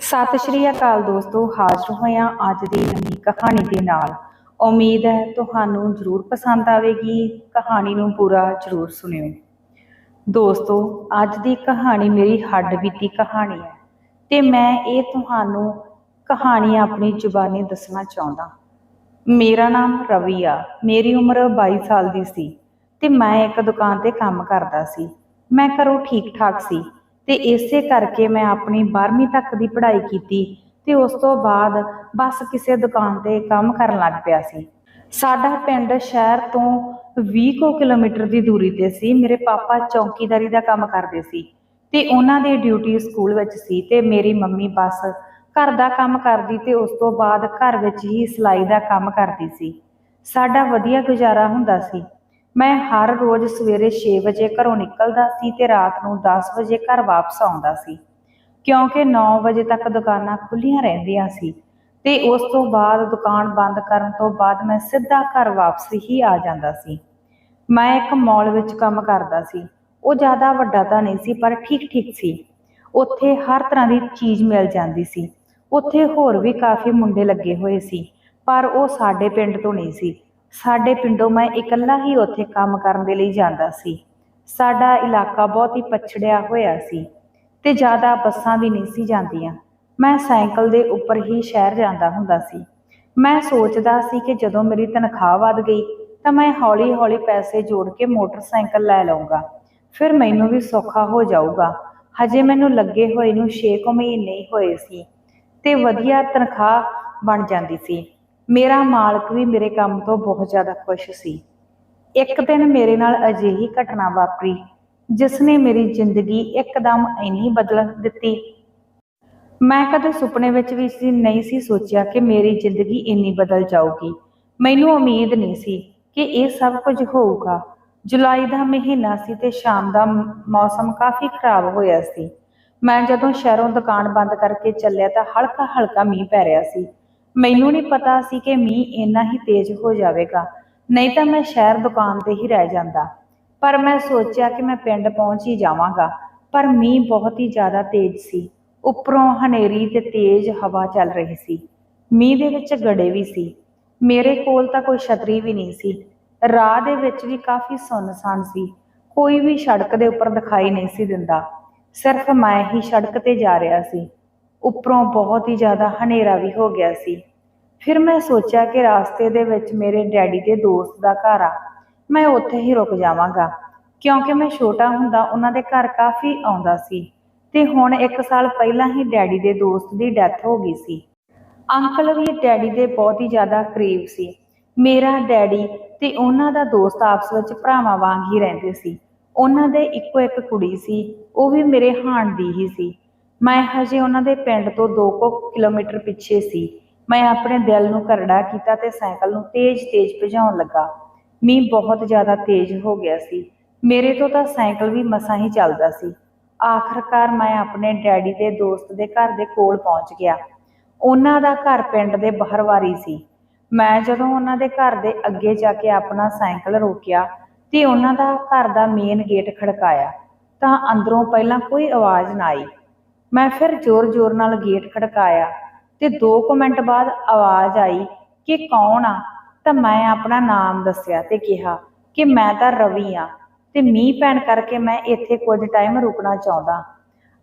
ਸਤਿ ਸ਼੍ਰੀ ਅਕਾਲ ਦੋਸਤੋ, ਹਾਜ਼ਰ ਹੋਇਆ ਅੱਜ ਦੀ ਨਵੀਂ ਕਹਾਣੀ ਦੇ ਨਾਲ। ਉਮੀਦ ਹੈ ਤੁਹਾਨੂੰ ਜ਼ਰੂਰ ਪਸੰਦ ਆਵੇਗੀ। ਕਹਾਣੀ ਨੂੰ ਪੂਰਾ ਜ਼ਰੂਰ ਸੁਣਿਓ। ਦੋਸਤੋ, ਅੱਜ ਦੀ ਕਹਾਣੀ ਮੇਰੀ ਹੱਡ ਬੀਤੀ ਕਹਾਣੀ ਹੈ ਤੇ ਮੈਂ ਇਹ ਤੁਹਾਨੂੰ ਕਹਾਣੀ ਆਪਣੀ ਜ਼ੁਬਾਨੀ ਦੱਸਣਾ ਚਾਹੁੰਦਾ। ਮੇਰਾ ਨਾਮ ਰਵੀ ਆ। ਮੇਰੀ ਉਮਰ 22 ਸਾਲ ਦੀ ਸੀ ਤੇ ਮੈਂ ਇੱਕ ਦੁਕਾਨ ਤੇ ਕੰਮ ਕਰਦਾ ਸੀ। ਮੈਂ ਘਰੋਂ ਠੀਕ ਠਾਕ ਸੀ। ਤੇ ਇਸੇ ਕਰਕੇ ਮੈਂ ਆਪਣੀ 12ਵੀਂ ਤੱਕ ਦੀ ਪੜ੍ਹਾਈ ਕੀਤੀ ਤੇ ਉਸ ਤੋਂ ਬਾਅਦ ਬਸ ਕਿਸੇ ਦੁਕਾਨ ਤੇ ਕੰਮ ਕਰਨ ਲੱਗ ਪਿਆ ਸੀ। ਸਾਡਾ ਪਿੰਡ ਸ਼ਹਿਰ ਤੋਂ 20 ਕੁ ਕਿਲੋਮੀਟਰ ਦੀ ਦੂਰੀ ਤੇ ਸੀ। ਮੇਰੇ ਪਾਪਾ ਚੌਕੀਦਾਰੀ ਦਾ ਕੰਮ ਕਰਦੇ ਸੀ ਤੇ ਉਹਨਾਂ ਦੀ ਡਿਊਟੀ ਸਕੂਲ ਵਿੱਚ ਸੀ ਤੇ ਮੇਰੀ ਮੰਮੀ ਬਸ ਘਰ ਦਾ ਕੰਮ ਕਰਦੀ ਤੇ ਉਸ ਤੋਂ ਬਾਅਦ ਘਰ ਵਿੱਚ ਹੀ ਸਿਲਾਈ ਦਾ ਕੰਮ ਕਰਦੀ ਸੀ। ਸਾਡਾ ਵਧੀਆ ਗੁਜ਼ਾਰਾ ਹੁੰਦਾ ਸੀ। ਮੈਂ ਹਰ ਰੋਜ਼ ਸਵੇਰੇ 6 ਵਜੇ ਘਰੋਂ ਨਿਕਲਦਾ ਸੀ ਤੇ ਰਾਤ ਨੂੰ 10 ਵਜੇ ਘਰ ਵਾਪਸ ਆਉਂਦਾ ਸੀ। ਕਿਉਂਕਿ 9 ਵਜੇ ਤੱਕ ਦੁਕਾਨਾਂ ਖੁੱਲੀਆਂ ਰਹਿੰਦੀਆਂ ਸੀ ਤੇ ਉਸ ਤੋਂ ਬਾਅਦ ਦੁਕਾਨ ਬੰਦ ਕਰਨ ਤੋਂ ਬਾਅਦ ਮੈਂ ਸਿੱਧਾ ਘਰ ਵਾਪਸ ਹੀ ਆ ਜਾਂਦਾ ਸੀ। ਮੈਂ ਇੱਕ ਮਾਲ ਵਿੱਚ ਕੰਮ ਕਰਦਾ ਸੀ। ਉਹ ਜ਼ਿਆਦਾ ਵੱਡਾ ਤਾਂ ਨਹੀਂ ਸੀ, ਪਰ ਠੀਕ ਠੀਕ ਸੀ। ਉੱਥੇ ਹਰ ਤਰ੍ਹਾਂ ਦੀ ਚੀਜ਼ ਮਿਲ ਜਾਂਦੀ ਸੀ। ਉੱਥੇ ਹੋਰ ਵੀ ਕਾਫੀ ਮੁੰਡੇ ਲੱਗੇ ਹੋਏ ਸੀ, ਪਰ ਉਹ ਸਾਡੇ ਪਿੰਡ ਤੋਂ ਨਹੀਂ ਸੀ। ਸਾਡੇ ਪਿੰਡੋਂ ਮੈਂ ਇਕੱਲਾ ਹੀ ਉੱਥੇ ਕੰਮ ਕਰਨ ਦੇ ਲਈ ਜਾਂਦਾ ਸੀ। ਸਾਡਾ ਇਲਾਕਾ ਬਹੁਤ ਹੀ ਪਛੜਿਆ ਹੋਇਆ ਸੀ ਤੇ ਜ਼ਿਆਦਾ ਬੱਸਾਂ ਵੀ ਨਹੀਂ ਸੀ ਜਾਂਦੀਆਂ। ਮੈਂ ਸਾਈਕਲ ਦੇ ਉੱਪਰ ਹੀ ਸ਼ਹਿਰ ਜਾਂਦਾ ਹੁੰਦਾ ਸੀ। ਮੈਂ ਸੋਚਦਾ ਸੀ ਕਿ ਜਦੋਂ ਮੇਰੀ ਤਨਖਾਹ ਵੱਧ ਗਈ ਤਾਂ ਮੈਂ ਹੌਲੀ-ਹੌਲੀ ਪੈਸੇ ਜੋੜ ਕੇ ਮੋਟਰਸਾਈਕਲ ਲੈ ਲਵਾਂਗਾ ਫਿਰ ਮੈਨੂੰ ਵੀ ਸੌਖਾ ਹੋ ਜਾਊਗਾ। ਹਜੇ ਮੈਨੂੰ ਲੱਗੇ ਹੋਏ ਨੂੰ 6 ਕੁ ਮਹੀਨੇ ਹੀ ਹੋਏ ਸੀ ਤੇ ਵਧੀਆ ਤਨਖਾਹ ਬਣ ਜਾਂਦੀ ਸੀ। ਮੇਰਾ ਮਾਲਕ ਵੀ ਮੇਰੇ ਕੰਮ ਤੋਂ ਬਹੁਤ ਜ਼ਿਆਦਾ ਖੁਸ਼ ਸੀ। ਇੱਕ ਦਿਨ ਮੇਰੇ ਨਾਲ ਅਜਿਹੀ ਘਟਨਾ ਵਾਪਰੀ, ਜਿਸ ਨੇ ਮੇਰੀ ਜ਼ਿੰਦਗੀ ਇੱਕਦਮ ਇੰਨੀ ਬਦਲ ਦਿੱਤੀ। ਮੈਂ ਕਦੇ ਸੁਪਨੇ ਵਿੱਚ ਵੀ ਸੀ, ਨਹੀਂ ਸੀ ਸੋਚਿਆ ਕਿ ਮੇਰੀ ਜ਼ਿੰਦਗੀ ਇੰਨੀ ਬਦਲ ਜਾਊਗੀ। ਮੈਨੂੰ ਉਮੀਦ ਨਹੀਂ ਸੀ ਕਿ ਇਹ ਸਭ ਕੁਝ ਹੋਊਗਾ। ਜੁਲਾਈ ਦਾ ਮਹੀਨਾ ਸੀ ਤੇ ਸ਼ਾਮ ਦਾ ਮੌਸਮ ਕਾਫੀ ਖਰਾਬ ਹੋਇਆ ਸੀ। ਮੈਂ ਜਦੋਂ ਸ਼ਹਿਰੋਂ ਦੁਕਾਨ ਬੰਦ ਕਰਕੇ ਚੱਲਿਆ ਤਾਂ ਹਲਕਾ ਹਲਕਾ ਮੀਂਹ ਪੈ ਰਿਹਾ ਸੀ। ਮੈਨੂੰ ਨਹੀਂ ਪਤਾ ਸੀ ਕਿ ਮੀਂਹ ਇੰਨਾ ਹੀ ਤੇਜ਼ ਹੋ ਜਾਵੇਗਾ। ਨਹੀਂ ਤਾਂ ਮੈਂ ਸ਼ਹਿਰ ਦੁਕਾਨ ਤੇ ਹੀ ਰਹਿ ਜਾਂਦਾ। ਪਰ ਮੈਂ ਸੋਚਿਆ ਕਿ ਮੈਂ ਪਿੰਡ ਪਹੁੰਚ ਹੀ ਜਾਵਾਂਗਾ। ਪਰ ਮੀਂਹ ਬਹੁਤ ਹੀ ਜ਼ਿਆਦਾ ਤੇਜ਼ ਸੀ। ਉੱਪਰੋਂ ਹਨੇਰੀ ਤੇ ਤੇਜ਼ ਹਵਾ ਚੱਲ ਰਹੀ ਸੀ। ਮੀਂਹ ਦੇ ਵਿੱਚ ਗੜੇ ਵੀ ਸੀ। ਮੇਰੇ ਕੋਲ ਤਾਂ ਕੋਈ ਛਤਰੀ ਵੀ ਨਹੀਂ ਸੀ। ਰਾਹ ਦੇ ਵਿੱਚ ਵੀ ਕਾਫੀ ਸੁੰਨਸਾਨ ਸੀ। ਕੋਈ ਵੀ ਸੜਕ ਦੇ ਉੱਪਰ ਦਿਖਾਈ ਨਹੀਂ ਸੀ ਦਿੰਦਾ। ਸਿਰਫ ਮੈਂ ਹੀ ਸੜਕ ਤੇ ਜਾ ਰਿਹਾ ਸੀ। ਉੱਪਰੋਂ ਬਹੁਤ ਹੀ ਜ਼ਿਆਦਾ ਹਨੇਰਾ ਵੀ ਹੋ ਗਿਆ ਸੀ। ਫਿਰ ਮੈਂ ਸੋਚਿਆ ਕਿ ਰਾਸਤੇ ਦੇ ਵਿੱਚ ਮੇਰੇ ਡੈਡੀ ਦੇ ਦੋਸਤ ਦਾ ਘਰ ਆ। ਮੈਂ ਉੱਥੇ ਹੀ ਰੁਕ ਜਾਵਾਂਗਾ, ਕਿਉਂਕਿ ਮੈਂ ਛੋਟਾ ਹੁੰਦਾ ਉਹਨਾਂ ਦੇ ਘਰ ਕਾਫੀ ਆਉਂਦਾ ਸੀ ਤੇ ਹੁਣ 1 ਸਾਲ ਪਹਿਲਾਂ ਹੀ ਡੈਡੀ ਦੇ ਦੋਸਤ ਦੀ ਡੈਥ ਹੋ ਗਈ ਸੀ। ਅੰਕਲ ਵੀ ਡੈਡੀ ਦੇ ਬਹੁਤ ਹੀ ਜ਼ਿਆਦਾ ਕਰੀਬ ਸੀ। ਮੇਰਾ ਡੈਡੀ ਤੇ ਉਹਨਾਂ ਦਾ ਦੋਸਤ ਆਪਸ ਵਿੱਚ ਭਰਾਵਾਂ ਵਾਂਗ ਹੀ ਰਹਿੰਦੇ ਸੀ। ਉਹਨਾਂ ਦੇ ਇੱਕੋ ਇੱਕ ਕੁੜੀ ਸੀ, ਉਹ ਵੀ ਮੇਰੇ ਹਾਣ ਦੀ ਹੀ ਸੀ। ਮੈਂ ਹਜੇ ਉਹਨਾਂ ਦੇ ਪਿੰਡ ਤੋਂ 2 ਕਿਲੋਮੀਟਰ ਪਿੱਛੇ ਸੀ। ਮੈਂ ਆਪਣੇ ਦਿਲ ਨੂੰ ਕਰੜਾ ਕੀਤਾ ਤੇ ਸਾਈਕਲ ਨੂੰ ਤੇਜ਼-ਤੇਜ਼ ਭਜਾਉਣ ਲੱਗਾ। ਮੀਂਹ ਬਹੁਤ ਜ਼ਿਆਦਾ ਤੇਜ਼ ਹੋ ਗਿਆ ਸੀ। ਮੇਰੇ ਤੋਂ ਤਾਂ ਸਾਈਕਲ ਵੀ ਮਸਾਂ ਹੀ ਚੱਲਦਾ ਸੀ। ਆਖਰਕਾਰ ਮੈਂ ਆਪਣੇ ਡੈਡੀ ਦੇ ਦੋਸਤ ਦੇ ਘਰ ਦੇ ਕੋਲ ਪਹੁੰਚ ਗਿਆ। ਉਹਨਾਂ ਦਾ ਘਰ ਪਿੰਡ ਦੇ ਬਾਹਰਵਾਰੀ ਸੀ। ਮੈਂ ਜਦੋਂ ਉਹਨਾਂ ਦੇ ਘਰ ਦੇ ਅੱਗੇ ਜਾ ਕੇ ਆਪਣਾ ਸਾਈਕਲ ਰੋਕਿਆ ਤੇ ਉਹਨਾਂ ਦਾ ਘਰ ਦਾ ਮੇਨ ਗੇਟ ਖੜਕਾਇਆ ਤਾਂ ਅੰਦਰੋਂ ਪਹਿਲਾਂ ਕੋਈ ਆਵਾਜ਼ ਨਾ ਆਈ। ਮੈਂ ਫਿਰ ਜ਼ੋਰ-ਜ਼ੋਰ ਨਾਲ ਗੇਟ ਖੜਕਾਇਆ ਤੇ 2 ਮਿੰਟ ਬਾਅਦ ਆਵਾਜ਼ ਆਈ ਕਿ ਕੌਣ ਆ? ਤਾਂ ਮੈਂ ਆਪਣਾ ਨਾਮ ਦੱਸਿਆ ਤੇ ਕਿਹਾ ਕਿ ਮੈਂ ਤਾਂ ਰਵੀ ਆ ਤੇ ਮੀਂਹ ਪੈਣ ਕਰਕੇ ਮੈਂ ਇੱਥੇ ਕੁਝ ਟਾਈਮ ਰੁਕਣਾ ਚਾਹੁੰਦਾ।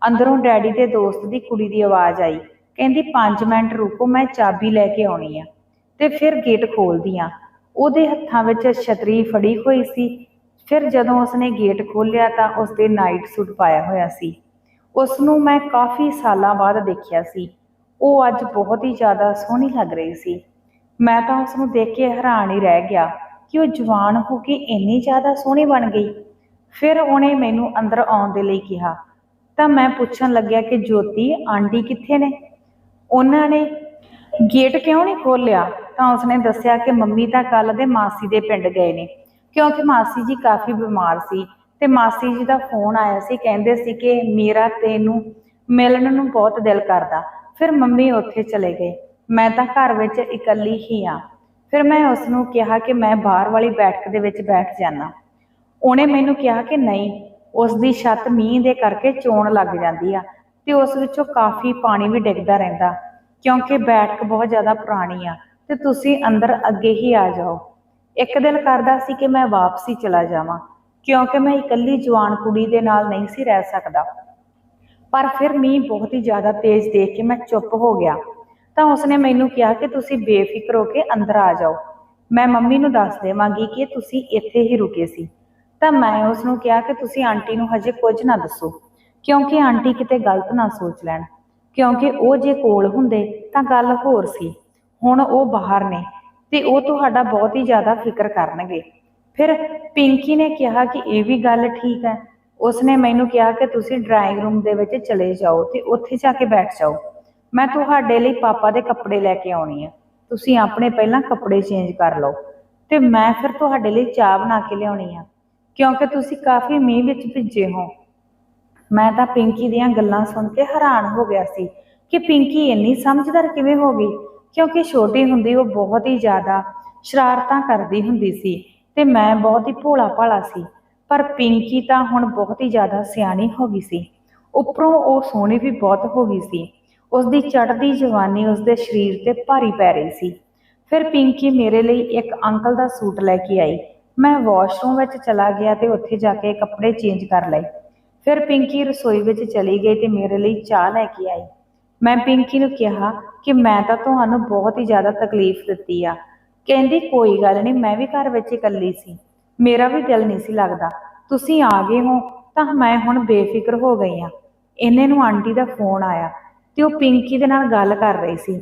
ਅੰਦਰੋਂ ਡੈਡੀ ਦੇ ਦੋਸਤ ਦੀ ਕੁੜੀ ਦੀ ਆਵਾਜ਼ ਆਈ, ਕਹਿੰਦੀ 5 ਮਿੰਟ ਰੁਕੋ, ਮੈਂ ਚਾਬੀ ਲੈ ਕੇ ਆਉਣੀ ਆ। ਤੇ ਫਿਰ ਗੇਟ ਖੋਲਦੀ ਆ ਉਹਦੇ ਹੱਥਾਂ ਵਿੱਚ ਛਤਰੀ ਫੜੀ ਹੋਈ ਸੀ। ਫਿਰ ਜਦੋਂ ਉਸਨੇ ਗੇਟ ਖੋਲ੍ਹਿਆ ਤਾਂ ਉਸਦੇ ਨਾਈਟ ਸੂਟ ਪਾਇਆ ਹੋਇਆ ਸੀ। ਉਸ ਨੂੰ ਮੈਂ ਕਾਫੀ ਸਾਲਾਂ ਬਾਅਦ ਦੇਖਿਆ ਸੀ। ਉਹ ਅੱਜ ਬਹੁਤ ਹੀ ਜ਼ਿਆਦਾ ਸੋਹਣੀ ਲੱਗ ਰਹੀ ਸੀ। ਮੈਂ ਤਾਂ ਉਸ ਨੂੰ ਦੇਖ ਕੇ ਹੈਰਾਨ ਹੀ ਰਹਿ ਗਿਆ ਕਿ ਉਹ ਜਵਾਨ ਹੋ ਕੇ ਇੰਨੀ ਜ਼ਿਆਦਾ ਸੋਹਣੀ ਬਣ ਗਈ। ਫਿਰ ਉਹਨੇ ਮੈਨੂੰ ਅੰਦਰ ਆਉਣ ਦੇ ਲਈ ਕਿਹਾ। ਤਾਂ ਮੈਂ ਪੁੱਛਣ ਲੱਗਿਆ ਕਿ ਜੋਤੀ, ਆਂਟੀ ਕਿੱਥੇ ਨੇ? ਉਹਨਾਂ ਨੇ ਗੇਟ ਕਿਉਂ ਨਹੀਂ ਖੋਲਿਆ ਤਾਂ ਉਸਨੇ ਦੱਸਿਆ ਕਿ ਮੰਮੀ ਤਾਂ ਕੱਲ ਦੇ ਮਾਸੀ ਦੇ ਪਿੰਡ ਗਏ ਨੇ, ਕਿਉਂਕਿ ਮਾਸੀ ਜੀ ਕਾਫੀ ਬਿਮਾਰ ਸੀ। ਤੇ ਮਾਸੀ ਜੀ ਦਾ ਫੋਨ ਆਇਆ ਸੀ, ਕਹਿੰਦੇ ਸੀ ਕਿ ਮੇਰਾ ਤੈਨੂੰ ਮਿਲਣ ਨੂੰ ਬਹੁਤ ਦਿਲ ਕਰਦਾ। ਫਿਰ ਮੰਮੀ ਉੱਥੇ ਚਲੇ ਗਏ। ਮੈਂ ਤਾਂ ਘਰ ਵਿੱਚ ਇਕੱਲੀ ਹੀ ਆ। ਫਿਰ ਮੈਂ ਉਸ ਨੂੰ ਕਿਹਾ ਕਿ ਮੈਂ ਬਾਹਰ ਵਾਲੀ ਬੈਠਕ ਦੇ ਵਿੱਚ ਬੈਠ ਜਾਣਾ ਉਹਨੇ ਮੈਨੂੰ ਕਿਹਾ ਕਿ ਨਹੀਂ ਉਸ ਦੀ ਛੱਤ ਮੀਂਹ ਦੇ ਕਰਕੇ ਚੋਣ ਲੱਗ ਜਾਂਦੀ ਆ ਤੇ ਉਸ ਵਿੱਚੋਂ ਕਾਫੀ ਪਾਣੀ ਵੀ ਡਿੱਗਦਾ ਰਹਿੰਦਾ, ਕਿਉਂਕਿ ਬੈਠਕ ਬਹੁਤ ਜ਼ਿਆਦਾ ਪੁਰਾਣੀ ਆ ਤੇ ਤੁਸੀਂ ਅੰਦਰ ਅੱਗੇ ਹੀ ਆ ਜਾਓ। ਇੱਕ ਦਿਲ ਕਰਦਾ ਸੀ ਕਿ ਮੈਂ ਵਾਪਸੀ ਚਲਾ ਜਾਵਾਂ। ਕਿਉਂਕਿ ਮੈਂ ਇਕੱਲੀ ਜਵਾਨ ਕੁੜੀ ਦੇ ਨਾਲ ਨਹੀਂ ਸੀ ਰਹਿ ਸਕਦਾ। ਪਰ ਫਿਰ ਮੀਂਹ ਬਹੁਤ ਹੀ ਜ਼ਿਆਦਾ ਤੇਜ਼ ਦੇਖ ਕੇ ਮੈਂ ਚੁੱਪ ਹੋ ਗਿਆ। ਤਾਂ ਉਸਨੇ ਮੈਨੂੰ ਕਿਹਾ ਕਿ ਤੁਸੀਂ ਬੇਫਿਕਰ ਹੋ ਕੇ ਅੰਦਰ ਆ ਜਾਓ। ਮੈਂ ਮੰਮੀ ਨੂੰ ਦੱਸ ਦੇਵਾਂਗੀ ਕਿ ਤੁਸੀਂ ਇੱਥੇ ਹੀ ਰੁਕੇ ਸੀ। ਤਾਂ ਮੈਂ ਉਸ ਨੂੰ ਕਿਹਾ ਕਿ ਤੁਸੀਂ ਆਂਟੀ ਨੂੰ ਹਜੇ ਕੁਝ ਨਾ ਦੱਸੋ, ਕਿਉਂਕਿ ਆਂਟੀ ਕਿਤੇ ਗਲਤ ਨਾ ਸੋਚ ਲੈਣ। ਕਿਉਂਕਿ ਉਹ ਜੇ ਕੋਲ ਹੁੰਦੇ ਤਾਂ ਗੱਲ ਹੋਰ ਸੀ। ਹੁਣ ਉਹ ਬਾਹਰ ਨੇ ਤੇ ਉਹ ਤੁਹਾਡਾ ਬਹੁਤ ਹੀ ਜ਼ਿਆਦਾ ਫਿਕਰ ਕਰਨਗੇ। ਫਿਰ ਪਿੰਕੀ ਨੇ ਕਿਹਾ ਕਿ ਇਹ ਵੀ ਗੱਲ ਠੀਕ ਹੈ। ਉਸਨੇ ਮੈਨੂੰ ਕਿਹਾ ਕਿ ਤੁਸੀਂ ਡਰਾਇੰਗ ਰੂਮ ਦੇ ਵਿੱਚ ਚਲੇ ਜਾਓ ਤੇ ਉੱਥੇ ਜਾ ਕੇ ਬੈਠ ਜਾਓ। ਮੈਂ ਤੁਹਾਡੇ ਲਈ ਪਾਪਾ ਦੇ ਕੱਪੜੇ ਲੈ ਕੇ ਆਉਣੀ ਆ। ਤੁਸੀਂ ਆਪਣੇ ਪਹਿਲਾਂ ਕੱਪੜੇ ਚੇਂਜ ਕਰ ਲਓ ਤੇ ਮੈਂ ਫਿਰ ਤੁਹਾਡੇ ਲਈ ਚਾਹ ਬਣਾ ਕੇ ਲਿਆਉਣੀ ਆ। ਕਿਉਂਕਿ ਤੁਸੀਂ ਕਾਫੀ ਮੀਂਹ ਵਿੱਚ ਭਿੱਜੇ ਹੋ। ਮੈਂ ਤਾਂ ਪਿੰਕੀ ਦੀਆਂ ਗੱਲਾਂ ਸੁਣ ਕੇ ਹੈਰਾਨ ਹੋ ਗਿਆ ਸੀ ਕਿ ਪਿੰਕੀ ਇੰਨੀ ਸਮਝਦਾਰ ਕਿਵੇਂ ਹੋ ਗਈ। ਕਿਉਂਕਿ ਛੋਟੀ ਹੁੰਦੀ ਉਹ ਬਹੁਤ ਹੀ ਜ਼ਿਆਦਾ ਸ਼ਰਾਰਤਾਂ ਕਰਦੀ ਹੁੰਦੀ ਸੀ। ਤੇ ਮੈਂ ਬਹੁਤ ਹੀ ਭੋਲਾ ਭਾਲਾ ਸੀ, ਪਰ ਪਿੰਕੀ ਤਾਂ ਹੁਣ ਬਹੁਤ ਹੀ ਜ਼ਿਆਦਾ ਸਿਆਣੀ ਹੋ ਗਈ ਸੀ। ਉੱਪਰੋਂ ਉਹ ਸੋਹਣੀ ਵੀ ਬਹੁਤ ਹੋ ਗਈ ਸੀ। ਉਸ ਦੀ ਚੜ੍ਹਦੀ ਜਵਾਨੀ ਉਸ ਦੇ ਸਰੀਰ ਤੇ ਭਾਰੀ ਪੈ ਰਹੀ ਸੀ। ਫਿਰ ਪਿੰਕੀ ਮੇਰੇ ਲਈ ਇੱਕ ਅੰਕਲ ਦਾ ਸੂਟ ਲੈ ਕੇ ਆਈ। ਮੈਂ ਵਾਸ਼ਰੂਮ ਵਿੱਚ ਚਲਾ ਗਿਆ ਤੇ ਉੱਥੇ ਜਾ ਕੇ ਕੱਪੜੇ ਚੇਂਜ ਕਰ ਲਏ। ਫਿਰ ਪਿੰਕੀ ਰਸੋਈ ਵਿੱਚ ਚਲੀ ਗਈ ਤੇ ਮੇਰੇ ਲਈ ਚਾਹ ਲੈ ਕੇ ਆਈ। ਮੈਂ ਪਿੰਕੀ ਨੂੰ ਕਿਹਾ ਕਿ ਮੈਂ ਤਾਂ ਤੁਹਾਨੂੰ ਬਹੁਤ ਹੀ ਜ਼ਿਆਦਾ ਤਕਲੀਫ ਦਿੱਤੀ ਆ। ਕਹਿੰਦੀ, ਕੋਈ ਗੱਲ ਨਹੀਂ, ਮੈਂ ਵੀ ਘਰ ਵਿੱਚ ਇਕੱਲੀ ਸੀ। ਮੇਰਾ ਵੀ ਦਿਲ ਨਹੀਂ ਸੀ ਲੱਗਦਾ। ਤੁਸੀਂ ਆ ਗਏ ਹੋ, ਤਾਂ ਮੈਂ ਹੁਣ ਬੇਫਿਕਰ ਹੋ ਗਈ ਆ ਇਹਨੇ ਨੂੰ ਆਂਟੀ ਦਾ ਫੋਨ ਆਇਆ ਤੇ ਉਹ ਪਿੰਕੀ ਦੇ ਨਾਲ ਗੱਲ ਕਰ ਰਹੀ ਸੀ।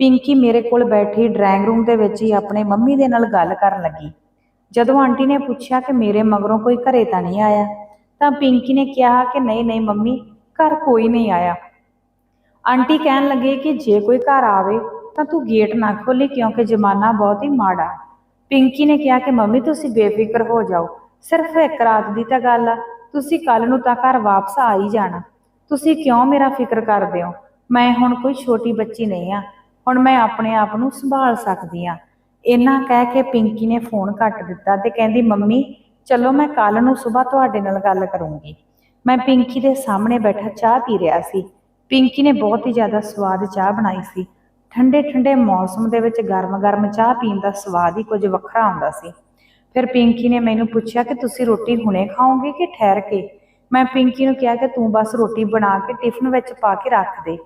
ਪਿੰਕੀ ਮੇਰੇ ਕੋਲ ਬੈਠੀ ਡਰਾਇੰਗ ਰੂਮ ਦੇ ਵਿੱਚ ਹੀ ਆਪਣੇ ਮੰਮੀ ਦੇ ਨਾਲ ਗੱਲ ਕਰਨ ਲੱਗੀ। ਜਦੋਂ ਆਂਟੀ ਨੇ ਪੁੱਛਿਆ ਕਿ ਮੇਰੇ ਮਗਰੋਂ ਕੋਈ ਘਰੇ ਤਾਂ ਨਹੀਂ ਆਇਆ, ਤਾਂ ਪਿੰਕੀ ਨੇ ਕਿਹਾ ਕਿ ਨਹੀਂ ਨਹੀਂ ਮੰਮੀ, ਘਰ ਕੋਈ ਨਹੀਂ ਆਇਆ। ਆਂਟੀ ਕਹਿਣ ਲੱਗੇ ਕਿ ਜੇ ਕੋਈ ਘਰ ਆਵੇ ਤਾਂ ਤੂੰ ਗੇਟ ਨਾ ਖੋਲੀ ਕਿਉਂਕਿ ਜ਼ਮਾਨਾ ਬਹੁਤ ਹੀ ਮਾੜਾ। ਪਿੰਕੀ ਨੇ ਕਿਹਾ ਕਿ, ਮੰਮੀ, ਤੁਸੀਂ ਬੇਫਿਕਰ ਹੋ ਜਾਓ। ਸਿਰਫ ਇੱਕ ਰਾਤ ਦੀ ਤਾਂ ਗੱਲ ਆ। ਤੁਸੀਂ ਕੱਲ ਨੂੰ ਤਾਂ ਘਰ ਵਾਪਸ ਆ ਹੀ ਜਾਣਾ। ਤੁਸੀਂ ਕਿਉਂ ਮੇਰਾ ਫਿਕਰ ਕਰਦੇ ਹੋ? ਮੈਂ ਹੁਣ ਕੋਈ ਛੋਟੀ ਬੱਚੀ ਨਹੀਂ ਆ। ਹੁਣ ਮੈਂ ਆਪਣੇ ਆਪ ਨੂੰ ਸੰਭਾਲ ਸਕਦੀ ਆ। ਇਹਨਾਂ ਕਹਿ ਕੇ ਪਿੰਕੀ ਨੇ ਫੋਨ ਕੱਟ ਦਿੱਤਾ ਤੇ ਕਹਿੰਦੀ, ਮੰਮੀ, ਚਲੋ ਮੈਂ ਕੱਲ ਨੂੰ ਸਵੇਰ ਤੁਹਾਡੇ ਨਾਲ ਗੱਲ ਕਰੂੰਗੀ। ਮੈਂ ਪਿੰਕੀ ਦੇ ਸਾਹਮਣੇ ਬੈਠਾ ਚਾਹ ਪੀ ਰਿਹਾ ਸੀ। ਪਿੰਕੀ ਨੇ ਬਹੁਤ ਹੀ ਜ਼ਿਆਦਾ ਸਵਾਦ ਚਾਹ ਬਣਾਈ ਸੀ। ਠੰਡੇ ਠੰਡੇ ਮੌਸਮ ਦੇ ਵਿੱਚ ਗਰਮ-ਗਰਮ ਚਾਹ ਪੀਣ ਦਾ ਸਵਾਦ ਹੀ ਕੁਝ ਵੱਖਰਾ ਆਉਂਦਾ ਸੀ। ਫਿਰ ਪਿੰਕੀ ਨੇ ਮੈਨੂੰ ਪੁੱਛਿਆ ਕਿ ਤੁਸੀਂ ਰੋਟੀ ਹੁਣੇ ਖਾਓਗੇ ਕਿ ਠਹਿਰ ਕੇ? ਮੈਂ ਪਿੰਕੀ ਨੂੰ ਕਿਹਾ ਕਿ ਤੂੰ ਬਸ ਰੋਟੀ ਬਣਾ ਕੇ ਟਿਫਨ ਵਿੱਚ ਪਾ ਕੇ ਰੱਖ ਦੇ।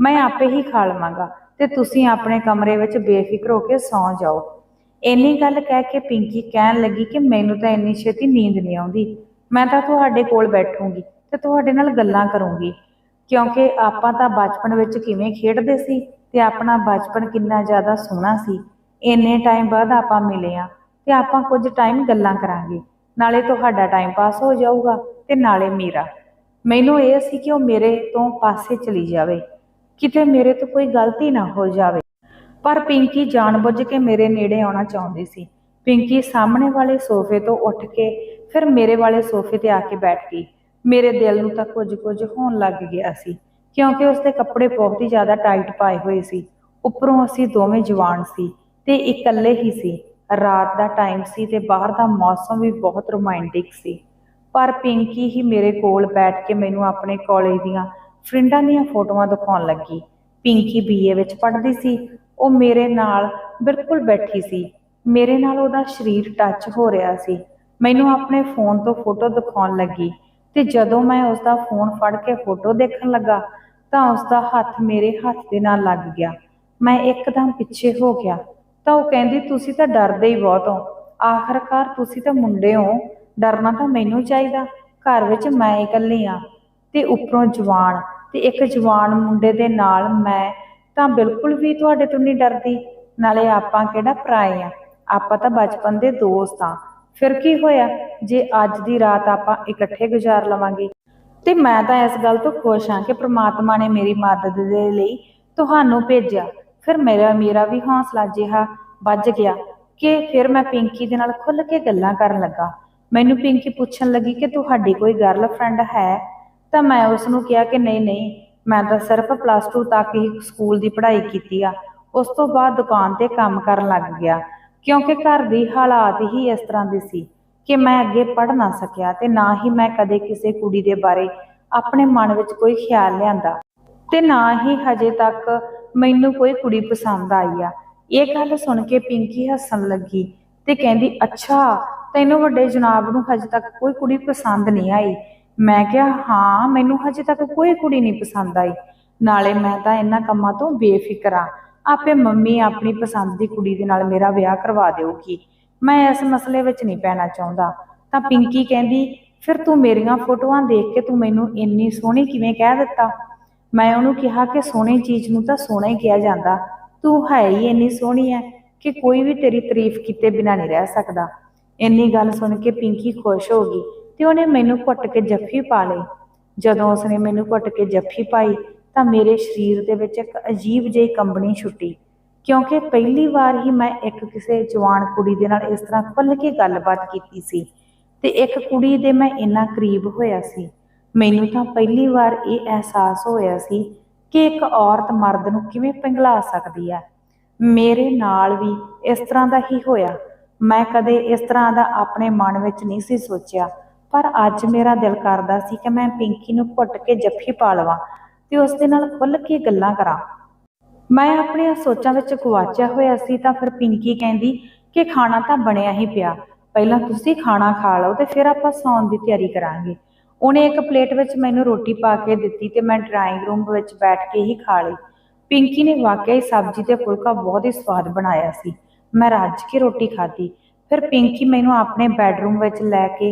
ਮੈਂ ਆਪੇ ਹੀ ਖਾ ਲਵਾਂਗਾ ਤੇ ਤੁਸੀਂ ਆਪਣੇ ਕਮਰੇ ਵਿੱਚ ਬੇਫਿਕਰ ਹੋ ਕੇ ਸੌਂ ਜਾਓ। ਇੰਨੀ ਗੱਲ ਕਹਿ ਕੇ ਪਿੰਕੀ ਕਹਿਣ ਲੱਗੀ ਕਿ ਮੈਨੂੰ ਤਾਂ ਇੰਨੀ ਛੇਤੀ ਨੀਂਦ ਨਹੀਂ ਆਉਂਦੀ। ਮੈਂ ਤਾਂ ਤੁਹਾਡੇ ਕੋਲ ਬੈਠੂੰਗੀ ਤੇ ਤੁਹਾਡੇ ਨਾਲ ਗੱਲਾਂ ਕਰੂੰਗੀ। ਕਿਉਂਕਿ ਆਪਾਂ ਤਾਂ ਬਚਪਨ ਵਿੱਚ ਕਿਵੇਂ ਖੇਡਦੇ ਸੀ? ਤੇ ਆਪਣਾ ਬਚਪਨ ਕਿੰਨਾ ਜ਼ਿਆਦਾ ਸੋਹਣਾ ਸੀ। ਇੰਨੇ ਟਾਈਮ ਬਾਅਦ ਆਪਾਂ ਮਿਲੇ ਆ ਤੇ ਆਪਾਂ ਕੁਝ ਟਾਈਮ ਗੱਲਾਂ ਕਰਾਂਗੇ। ਨਾਲੇ ਤੁਹਾਡਾ ਟਾਈਮ ਪਾਸ ਹੋ ਜਾਊਗਾ ਤੇ ਨਾਲੇ ਮੇਰਾ। ਮੈਨੂੰ ਇਹ ਸੀ ਕਿ ਉਹ ਮੇਰੇ ਤੋਂ ਪਾਸੇ ਚਲੀ ਜਾਵੇ। ਕਿਤੇ ਮੇਰੇ ਤੋਂ ਕੋਈ ਗਲਤੀ ਨਾ ਹੋ ਜਾਵੇ। ਪਰ ਪਿੰਕੀ ਜਾਣਬੁੱਝ ਕੇ ਮੇਰੇ ਨੇੜੇ ਆਉਣਾ ਚਾਹੁੰਦੀ ਸੀ। ਪਿੰਕੀ ਸਾਹਮਣੇ ਵਾਲੇ ਸੋਫੇ ਤੋਂ ਉੱਠ ਕੇ ਫਿਰ ਮੇਰੇ ਵਾਲੇ ਸੋਫੇ ਤੇ ਆ ਕੇ ਬੈਠ ਗਈ। ਮੇਰੇ ਦਿਲ ਨੂੰ ਤਾਂ ਕੁਝ ਕੁਝ ਹੋਣ ਲੱਗ ਗਿਆ ਸੀ। ਕਿਉਂਕਿ ਉਸਦੇ ਕੱਪੜੇ ਬਹੁਤ ਹੀ ਜ਼ਿਆਦਾ ਟਾਈਟ ਪਾਏ ਹੋਏ ਸੀ। ਉੱਪਰੋਂ ਅਸੀਂ ਦੋਵੇਂ ਜਵਾਨ ਸੀ ਤੇ ਇਕੱਲੇ ਹੀ ਸੀ। ਰਾਤ ਦਾ ਟਾਈਮ ਸੀ ਤੇ ਬਾਹਰ ਦਾ ਮੌਸਮ ਵੀ ਬਹੁਤ ਰੋਮਾਂਟਿਕ ਸੀ। ਪਰ ਪਿੰਕੀ ਹੀ ਮੇਰੇ ਕੋਲ ਬੈਠ ਕੇ ਮੈਨੂੰ ਆਪਣੇ ਕਾਲਜ ਦੀਆਂ ਫਰੈਂਡਾਂ ਦੀਆਂ ਫੋਟੋਆਂ ਦਿਖਾਉਣ ਲੱਗੀ। ਪਿੰਕੀ ਬੀਏ ਵਿੱਚ ਪੜ੍ਹਦੀ ਸੀ। ਉਹ ਮੇਰੇ ਨਾਲ ਬਿਲਕੁਲ ਬੈਠੀ ਸੀ। ਮੇਰੇ ਨਾਲ ਉਹਦਾ ਸਰੀਰ ਟੱਚ ਹੋ ਰਿਹਾ ਸੀ। ਮੈਨੂੰ ਆਪਣੇ ਫੋਨ ਤੋਂ ਫੋਟੋ ਦਿਖਾਉਣ ਲੱਗੀ ਤੇ ਜਦੋਂ ਮੈਂ ਉਸ ਦਾ ਫੋਨ ਫੜ ਕੇ ਫੋਟੋ ਦੇਖਣ ਲੱਗਾ ਤਾਂ ਉਸ ਦਾ ਹੱਥ ਮੇਰੇ ਹੱਥ ਦੇ ਨਾਲ ਲੱਗ ਗਿਆ। ਮੈਂ ਇੱਕਦਮ ਪਿੱਛੇ ਹੋ ਗਿਆ। ਤਾਂ ਉਹ ਕਹਿੰਦੀ, ਤੁਸੀਂ ਤਾਂ ਡਰਦੇ ਹੀ ਬਹੁਤ ਹੋ। ਆਖਰਕਾਰ ਤੁਸੀਂ ਤਾਂ ਮੁੰਡੇ ਹੋ। ਡਰਨਾ ਤਾਂ ਮੈਨੂੰ ਚਾਹੀਦਾ। ਘਰ ਵਿੱਚ ਮੈਂ ਇਕੱਲੀ ਆ ਤੇ ਉੱਪਰੋਂ ਜਵਾਨ ਤੇ ਇੱਕ ਜਵਾਨ ਮੁੰਡੇ ਦੇ ਨਾਲ ਮੈਂ ਤਾਂ ਬਿਲਕੁਲ ਵੀ ਤੁਹਾਡੇ ਤੋਂ ਨਹੀਂ ਡਰਦੀ। ਨਾਲੇ ਆਪਾਂ ਕਿਹੜਾ ਪਰਾਏ ਆ ਆਪਾਂ ਤਾਂ ਬਚਪਨ ਦੇ ਦੋਸਤ ਆ ਫਿਰ ਕੀ ਹੋਇਆ? ਜੇ ਅੱਜ ਦੀ ਰਾਤ ਆਪਾਂ ਇਕੱਠੇ ਗੁਜ਼ਾਰ ਲਵਾਂਗੇ ਤੇ ਮੈਂ ਤਾਂ ਇਸ ਗੱਲ ਤੋਂ ਖੁਸ਼ ਹਾਂ ਕਿ ਪ੍ਰਮਾਤਮਾ ਨੇ ਮੇਰੀ ਮਦਦ ਦੇ ਲਈ ਤੁਹਾਨੂੰ ਭੇਜਿਆ। ਫਿਰ ਮੇਰਾ ਮੇਰਾ ਵੀ ਹੌਸਲਾ ਜਿਹਾ ਵੱਜ ਗਿਆ ਕਿ ਫਿਰ ਮੈਂ ਪਿੰਕੀ ਦੇ ਨਾਲ ਖੁੱਲ ਕੇ ਗੱਲਾਂ ਕਰਨ ਲੱਗਾ। ਮੈਨੂੰ ਪਿੰਕੀ ਪੁੱਛਣ ਲੱਗੀ ਕਿ ਤੁਹਾਡੀ ਕੋਈ ਗਰਲਫ੍ਰੈਂਡ ਹੈ? ਤਾਂ ਮੈਂ ਉਸ ਨੂੰ ਕਿਹਾ ਕਿ ਨਹੀਂ ਨਹੀਂ, ਮੈਂ ਤਾਂ ਸਿਰਫ ਪਲੱਸ 2 ਤੱਕ ਹੀ ਸਕੂਲ ਦੀ ਪੜ੍ਹਾਈ ਕੀਤੀ ਆ। ਉਸ ਤੋਂ ਬਾਅਦ ਦੁਕਾਨ ਤੇ ਕੰਮ ਕਰਨ ਲੱਗ ਗਿਆ, ਕਿਉਂਕਿ ਘਰ ਦੀ ਹਾਲਾਤ ਹੀ ਇਸ ਤਰ੍ਹਾਂ ਦੀ ਸੀ। ਕਿ ਮੈਂ ਅੱਗੇ ਪੜ੍ਹ ਨਾ ਸਕਿਆ ਤੇ ਨਾ ਹੀ ਮੈਂ ਕਦੇ ਕਿਸੇ ਕੁੜੀ ਦੇ ਬਾਰੇ ਆਪਣੇ ਮਨ ਵਿੱਚ ਕੋਈ ਖਿਆਲ ਲਿਆਂਦਾ ਤੇ ਨਾ ਹੀ ਹਜੇ ਤੱਕ ਮੈਨੂੰ ਕੋਈ ਕੁੜੀ ਪਸੰਦ ਆਈ ਆ। ਇਹ ਗੱਲ ਸੁਣ ਕੇ ਪਿੰਕੀ ਹੱਸਣ ਲੱਗੀ ਤੇ ਕਹਿੰਦੀ, ਅੱਛਾ, ਤੈਨੂੰ ਵੱਡੇ ਜਨਾਬ ਨੂੰ ਹਜੇ ਤੱਕ ਕੋਈ ਕੁੜੀ ਪਸੰਦ ਨਹੀਂ ਆਈ। ਮੈਂ ਕਿਹਾ, ਹਾਂ, ਮੈਨੂੰ ਹਜੇ ਤੱਕ ਕੋਈ ਕੁੜੀ ਨਹੀਂ ਪਸੰਦ ਆਈ। ਨਾਲੇ ਮੈਂ ਤਾਂ ਇਹਨਾਂ ਕੰਮਾਂ ਤੋਂ ਬੇਫਿਕਰ ਆ ਆਪੇ ਮੰਮੀ ਆਪਣੀ ਪਸੰਦ ਦੀ ਕੁੜੀ ਦੇ ਨਾਲ ਮੇਰਾ ਵਿਆਹ ਕਰਵਾ ਦੇਊਗੀ। ਮੈਂ ਇਸ ਮਸਲੇ ਵਿੱਚ ਨਹੀਂ ਪੈਣਾ ਚਾਹੁੰਦਾ। ਤਾਂ ਪਿੰਕੀ ਕਹਿੰਦੀ, ਫਿਰ ਤੂੰ ਮੇਰੀਆਂ ਫੋਟੋਆਂ ਦੇਖ ਕੇ ਤੂੰ ਮੈਨੂੰ ਇੰਨੀ ਸੋਹਣੀ ਕਿਵੇਂ ਕਹਿ ਦਿੱਤਾ? ਮੈਂ ਉਹਨੂੰ ਕਿਹਾ ਕਿ ਸੋਹਣੀ ਚੀਜ਼ ਨੂੰ ਤਾਂ ਸੋਹਣਾ ਹੀ ਕਿਹਾ ਜਾਂਦਾ। ਤੂੰ ਹੈ ਹੀ ਇੰਨੀ ਸੋਹਣੀ ਹੈ ਕਿ ਕੋਈ ਵੀ ਤੇਰੀ ਤਾਰੀਫ ਕੀਤੇ ਬਿਨਾਂ ਨਹੀਂ ਰਹਿ ਸਕਦਾ। ਇੰਨੀ ਗੱਲ ਸੁਣ ਕੇ ਪਿੰਕੀ ਖੁਸ਼ ਹੋ ਗਈ ਤੇ ਉਹਨੇ ਮੈਨੂੰ ਘੁੱਟ ਕੇ ਜੱਫੀ ਪਾ ਲਈ। ਜਦੋਂ ਉਸਨੇ ਮੈਨੂੰ ਘੁੱਟ ਕੇ ਜੱਫੀ ਪਾਈ ਤਾਂ ਮੇਰੇ ਸਰੀਰ ਦੇ ਵਿੱਚ ਇੱਕ ਅਜੀਬ ਜਿਹੀ ਕੰਬਣੀ ਛੁੱਟੀ। ਕਿਉਂਕਿ ਪਹਿਲੀ ਵਾਰ ਹੀ ਮੈਂ ਇੱਕ ਕਿਸੇ ਜਵਾਨ ਕੁੜੀ ਦੇ ਨਾਲ ਇਸ ਤਰ੍ਹਾਂ ਖੁੱਲ੍ਹ ਕੇ ਗੱਲਬਾਤ ਕੀਤੀ ਸੀ ਤੇ ਇੱਕ ਕੁੜੀ ਦੇ ਮੈਂ ਇੰਨਾ ਕਰੀਬ ਹੋਇਆ ਸੀ। ਮੈਨੂੰ ਤਾਂ ਪਹਿਲੀ ਵਾਰ ਇਹ ਅਹਿਸਾਸ ਹੋਇਆ ਸੀ ਕਿ ਇੱਕ ਔਰਤ ਮਰਦ ਨੂੰ ਕਿਵੇਂ ਪਿਘਲਾ ਸਕਦੀ ਹੈ ਮੇਰੇ ਨਾਲ ਵੀ ਇਸ ਤਰ੍ਹਾਂ ਦਾ ਹੀ ਹੋਇਆ। ਮੈਂ ਕਦੇ ਇਸ ਤਰ੍ਹਾਂ ਦਾ ਆਪਣੇ ਮਨ ਵਿੱਚ ਨਹੀਂ ਸੀ ਸੋਚਿਆ, ਪਰ ਅੱਜ ਮੇਰਾ ਦਿਲ ਕਰਦਾ ਸੀ ਕਿ ਮੈਂ ਪਿੰਕੀ ਨੂੰ ਘੁੱਟ ਕੇ ਜੱਫੀ ਪਾ ਲਵਾਂ ਤੇ ਉਸ ਦੇ ਨਾਲ ਖੁੱਲ੍ਹ ਕੇ ਗੱਲਾਂ ਕਰਾਂ। ਮੈਂ ਆਪਣੀਆਂ ਸੋਚਾਂ ਵਿੱਚ ਗਵਾਚਿਆ ਹੋਇਆ ਸੀ ਤਾਂ ਫਿਰ ਪਿੰਕੀ ਕਹਿੰਦੀ ਕਿ ਖਾਣਾ ਤਾਂ ਬਣਿਆ ਹੀ ਪਿਆ, ਪਹਿਲਾਂ ਤੁਸੀਂ ਖਾਣਾ ਖਾ ਲਓ ਤੇ ਫਿਰ ਆਪਾਂ ਸੌਣ ਦੀ ਤਿਆਰੀ ਕਰਾਂਗੇ। ਉਹਨੇ ਇੱਕ ਪਲੇਟ ਵਿੱਚ ਮੈਨੂੰ ਰੋਟੀ ਪਾ ਕੇ ਦਿੱਤੀ ਤੇ ਮੈਂ ਡਰਾਇੰਗ ਰੂਮ ਵਿੱਚ ਬੈਠ ਕੇ ਹੀ ਖਾ ਲਈ। ਪਿੰਕੀ ਨੇ ਵਾਕਿਆ ਹੀ ਸਬਜ਼ੀ ਤੇ ਫੁਲਕਾ ਬਹੁਤ ਹੀ ਸਵਾਦ ਬਣਾਇਆ ਸੀ। ਮੈਂ ਰੱਜ ਕੇ ਰੋਟੀ ਖਾਧੀ। ਫਿਰ ਪਿੰਕੀ ਮੈਨੂੰ ਆਪਣੇ ਬੈੱਡਰੂਮ ਵਿੱਚ ਲੈ ਕੇ,